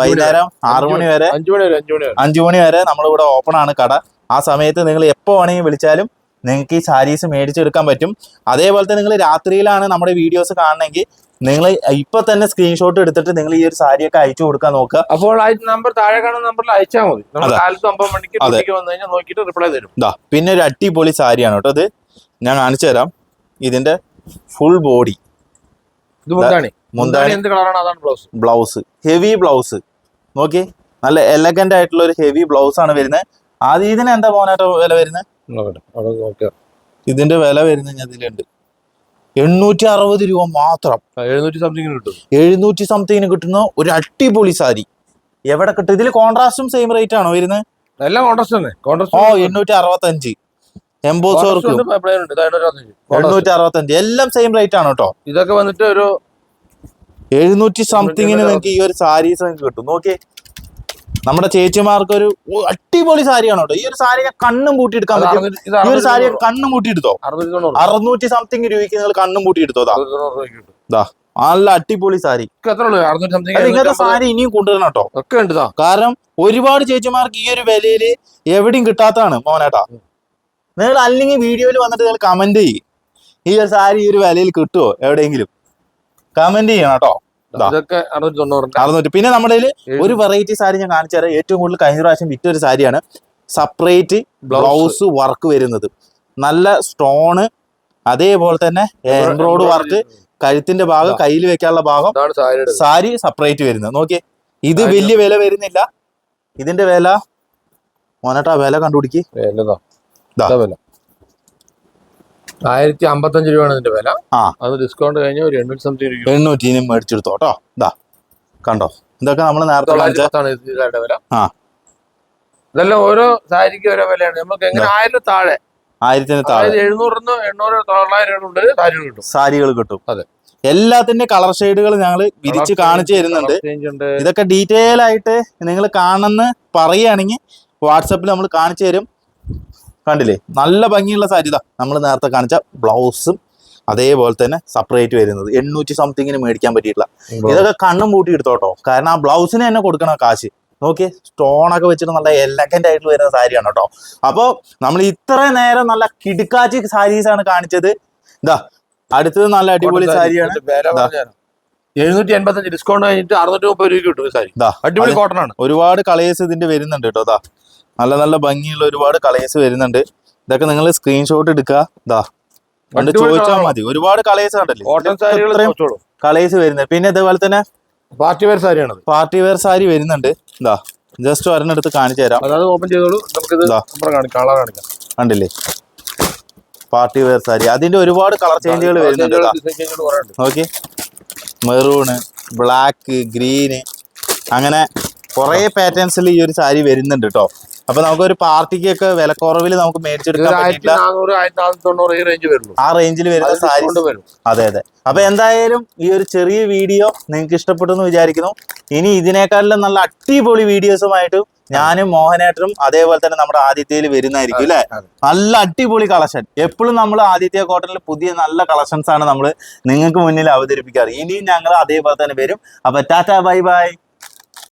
വൈകുന്നേരം ആറു മണി വരെ അഞ്ചു മണി വരെ അഞ്ചു മണി വരെ. അഞ്ചു മണി വരെ നമ്മളിവിടെ ഓപ്പൺ ആണ് കട. ആ സമയത്ത് നിങ്ങൾ എപ്പോ വേണമെങ്കിൽ വിളിച്ചാലും നിങ്ങൾക്ക് ഈ സാരീസ് മേടിച്ചെടുക്കാൻ പറ്റും. അതേപോലെ തന്നെ നിങ്ങൾ രാത്രിയിലാണ് നമ്മുടെ വീഡിയോസ് കാണണമെങ്കിൽ നിങ്ങൾ ഇപ്പൊ തന്നെ സ്ക്രീൻഷോട്ട് എടുത്തിട്ട് നിങ്ങൾ ഈ ഒരു സാരിയൊക്കെ അയച്ചു കൊടുക്കാൻ നോക്കുക. അപ്പോൾ നമ്പർ താഴെ കാണുന്ന നമ്പറിൽ അയച്ചാൽ മതി. നമ്മൾ. കാലത്ത് ഒമ്പത് മണിക്ക്. വന്നു കഴിഞ്ഞാൽ നോക്കിയിട്ട് റിപ്ലൈ തരും. പിന്നെ ഒരു അടിപൊളി സാരിയാണ് കേട്ടോ അത് ഞാൻ കാണിച്ചു തരാം. ഇതിന്റെ full body blouse blouse heavy blouse നോക്കി. നല്ല എലഗന്റ് ആയിട്ടുള്ള ഒരു ഹെവി ബ്ലൗസ് ആണ് വരുന്നത്. ആദ്യം ഇതിന് എന്താ പോകാനായിട്ട് വില വരുന്നത്? ഇതിന്റെ വില വരുന്നത് ഇതിലുണ്ട്. എണ്ണൂറ്റി അറുപത് രൂപ മാത്രം. എഴുന്നൂറ്റി സംതിങ്ങിന് കിട്ടും. എഴുന്നൂറ്റി സംതിങ്ങിന് കിട്ടുന്ന ഒരു അടിപൊളി സാരി. എവിടെ കിട്ടും? ഇതിൽ കോൺട്രാസ്റ്റും സെയിം റേറ്റ് ആണോ വരുന്നത് എല്ലാം കോൺട്രാസ്റ്റ് തന്നെ. ഓ കോൺട്രസ്റ്റ് എണ്ണൂറ്റി അറുപത്തഞ്ച് എംബോസ് വർക്ക് എണ്ണൂറ്റി അറുപത്തഞ്ച് എല്ലാം സെയിം റേറ്റ് ആണ് കേട്ടോ ഇതൊക്കെ വന്നിട്ട് ഒരു എഴുന്നൂറ്റി സംതിങ്ങിന് നിങ്ങൾക്ക് ഈ ഒരു സാരീസ് നിങ്ങൾക്ക് കിട്ടും. നോക്കിയേ. നമ്മുടെ ചേച്ചിമാർക്ക് ഒരു ഓ, അടിപൊളി സാരിയാണ് കേട്ടോ. ഈ ഒരു സാരി ഞാൻ കണ്ണും പൂട്ടി എടുക്കാൻ അത് പറ്റും ഈ ഒരു സാരി കണ്ണും പൂട്ടി എടുത്തോ അറുന്നൂറ്റി സംതിങ് രൂപയ്ക്ക് നിങ്ങൾ കണ്ണും പൂട്ടി എടുത്തോ ദാ നല്ല അടിപൊളി സാരി. ഇങ്ങനത്തെ സാരി ഇനിയും കൊണ്ടുവരണം കേട്ടോ. ഒക്കെ ഉണ്ട് കാരണം ഒരുപാട് ചേച്ചിമാർക്ക് ഈ ഒരു വിലയിൽ എവിടെയും കിട്ടാത്തതാണ് മോനേട്ടാ. നിങ്ങൾ അല്ലെങ്കിൽ വീഡിയോയിൽ വന്നിട്ട് നിങ്ങൾ കമന്റ് ചെയ്യും. ഈ ഒരു സാരി ഈ ഒരു വിലയിൽ കിട്ടുമോ എവിടെയെങ്കിലും? കമന്റ് ചെയ്യണം കേട്ടോ. ഇതൊക്കെ അറുന്നൂറ്റി പിന്നെ നമ്മുടെ ഒരു വെറൈറ്റി സാരി ഞാൻ കാണിച്ചു തരാം. ഏറ്റവും കൂടുതൽ കഴിഞ്ഞ പ്രാവശ്യം വിറ്റ ഒരു സാരിയാണ് സെപ്പറേറ്റ് ബ്ലൗസ് വർക്ക് വരുന്നത്. നല്ല സ്റ്റോണ് അതേപോലെ തന്നെ എംബ്രോയ്ഡ് വർക്ക് കഴുത്തിന്റെ ഭാഗം കയ്യിൽ വെക്കാനുള്ള ഭാഗം സാരി സെപ്പറേറ്റ് വരുന്നത്. നോക്കിയേ. ഇത് വലിയ വില വരുന്നില്ല. ഇതിന്റെ വില മോനട്ടാ വില കണ്ടുപിടിക്ക്. വിലതാ. ദാ. ഇതാ വില? ആയിരത്തി അമ്പത്തഞ്ച് രൂപയാണ് ഇതിന്റെ വില. ആ. അത് ഡിസ്കൗണ്ട് കഴിഞ്ഞ ഒരു എണ്ണൂറ്റി സംതിങ് രൂപ എണ്ണൂറ്റിനും മേടിച്ചെടുത്തോ കേട്ടോ. ഇതാ കണ്ടോ? ഇതൊക്കെ നമ്മൾ നേരത്തെ വില. ആ. ഇതെല്ലാം ഓരോ സാരിക്ക് ഓരോ വിലയാണ്. നമുക്ക് എങ്ങനെ ആയിരം താഴെ. ആയിരത്തിന് താഴെ. അതായത് എഴുന്നൂറിന് എണ്ണൂറ് തൊള്ളായിരം ഉണ്ട് സാരികൾ കിട്ടും. സാരികൾ കിട്ടും. അതെ. എല്ലാത്തിന്റെ കളർ ഷെയ്ഡുകൾ ഞങ്ങൾ വിരിച്ച് കാണിച്ചു തരുന്നുണ്ട്. ഇതൊക്കെ ഡീറ്റെയിൽ ആയിട്ട് നിങ്ങൾ കാണുന്ന പറയുകയാണെങ്കിൽ വാട്സപ്പിൽ നമ്മൾ കാണിച്ചു തരും. കണ്ടില്ലേ? നല്ല ഭംഗിയുള്ള സാരി ഇതാ. നമ്മൾ നേരത്തെ കാണിച്ച ബ്ലൗസും അതേപോലെ തന്നെ സെപ്പറേറ്റ് വരുന്നത്. എണ്ണൂറ്റി സംതിങ്ങിന് മേടിക്കാൻ പറ്റിയിട്ടില്ല ഇതൊക്കെ കണ്ണും പൂട്ടി എടുത്തോട്ടോ കാരണം ആ ബ്ലൗസിന് തന്നെ കൊടുക്കണം കാശ്. നോക്കി സ്റ്റോണൊക്കെ വെച്ചിട്ട് നല്ല എലഗന്റ് ആയിട്ട് വരുന്ന സാരിയാണ് കേട്ടോ അപ്പോൾ നമ്മൾ ഇത്ര നേരം നല്ല കിടുക്കാച്ചി സാരീസാണ് കാണിച്ചത്. ഇതാ അടുത്തത് നല്ല അടിപൊളി സാരിയാണ്. എഴുന്നൂറ്റി എൺപത്തഞ്ച് ഡിസ്കൗണ്ട് കഴിഞ്ഞിട്ട് അറുന്നൂറ്റി മുപ്പത് രൂപ കിട്ടും സാരി. അടിപൊളി കോട്ടൺ ആണ്. ഒരുപാട് കളേഴ്സ് ഇതിന്റെ വരുന്നുണ്ട് കേട്ടോ ഇതാ. നല്ല നല്ല ഭംഗിയുള്ള ഒരുപാട് കളേഴ്സ് വരുന്നുണ്ട്. ഇതൊക്കെ നിങ്ങൾ സ്ക്രീൻഷോട്ട് എടുക്കുക ഇതാ കണ്ട് ചോദിച്ചാൽ മതി. ഒരുപാട് കളേഴ്സ് ചോദിച്ചോളൂ. കളേഴ്സ് വരുന്നത്. പിന്നെ ഇതേപോലെ തന്നെ പാർട്ടി വെയർ സാരിയാണ് പാർട്ടി വെയർ സാരി വരുന്നുണ്ട്. ഇതാ ജസ്റ്റ് ഒരെണ്ണെടുത്ത് കാണിച്ചു തരാം. അതായത് ഓപ്പൺ ചെയ്തോളൂ. നമുക്ക് കളർ കാണിക്കാം. കണ്ടില്ലേ? Party wear sari. അതിന്റെ ഒരുപാട് കളർ ചേഞ്ചുകൾ വരുന്നുണ്ട് ഓക്കെ. നോക്കി. മെറൂണ് ബ്ലാക്ക് ഗ്രീന് അങ്ങനെ കുറേ പാറ്റേൺസിൽ ഈ ഒരു സാരി വരുന്നുണ്ട് കേട്ടോ അപ്പൊ നമുക്കൊരു പാർട്ടിക്കൊക്കെ വിലക്കുറവിൽ നമുക്ക് മേടിച്ചെടുക്കാൻ പറ്റില്ല ആ റേഞ്ചിൽ വരുന്ന അത് സാരി അതെ അതെ. അപ്പൊ എന്തായാലും ഈ ഒരു ചെറിയ വീഡിയോ നിങ്ങൾക്ക് ഇഷ്ടപ്പെട്ടു എന്ന് വിചാരിക്കുന്നു. ഇനി ഇതിനേക്കാളും നല്ല അടിപൊളി വീഡിയോസുമായിട്ട് ഞാനും മോഹനേട്ടനും അതേപോലെ തന്നെ നമ്മുടെ ആദിത്യയിൽ വരുന്നതായിരിക്കും അല്ലെ? നല്ല അടിപൊളി കളക്ഷൻ. എപ്പോഴും നമ്മൾ ആദിത്യ കോട്ടണിൽ പുതിയ നല്ല കളക്ഷൻസ് ആണ് നമ്മൾ നിങ്ങൾക്ക് മുന്നിൽ അവതരിപ്പിക്കാറ്. ഇനിയും ഞങ്ങൾ അതേപോലെ തന്നെ വരും. അപ്പൊ ടാറ്റ ബൈ ബൈ.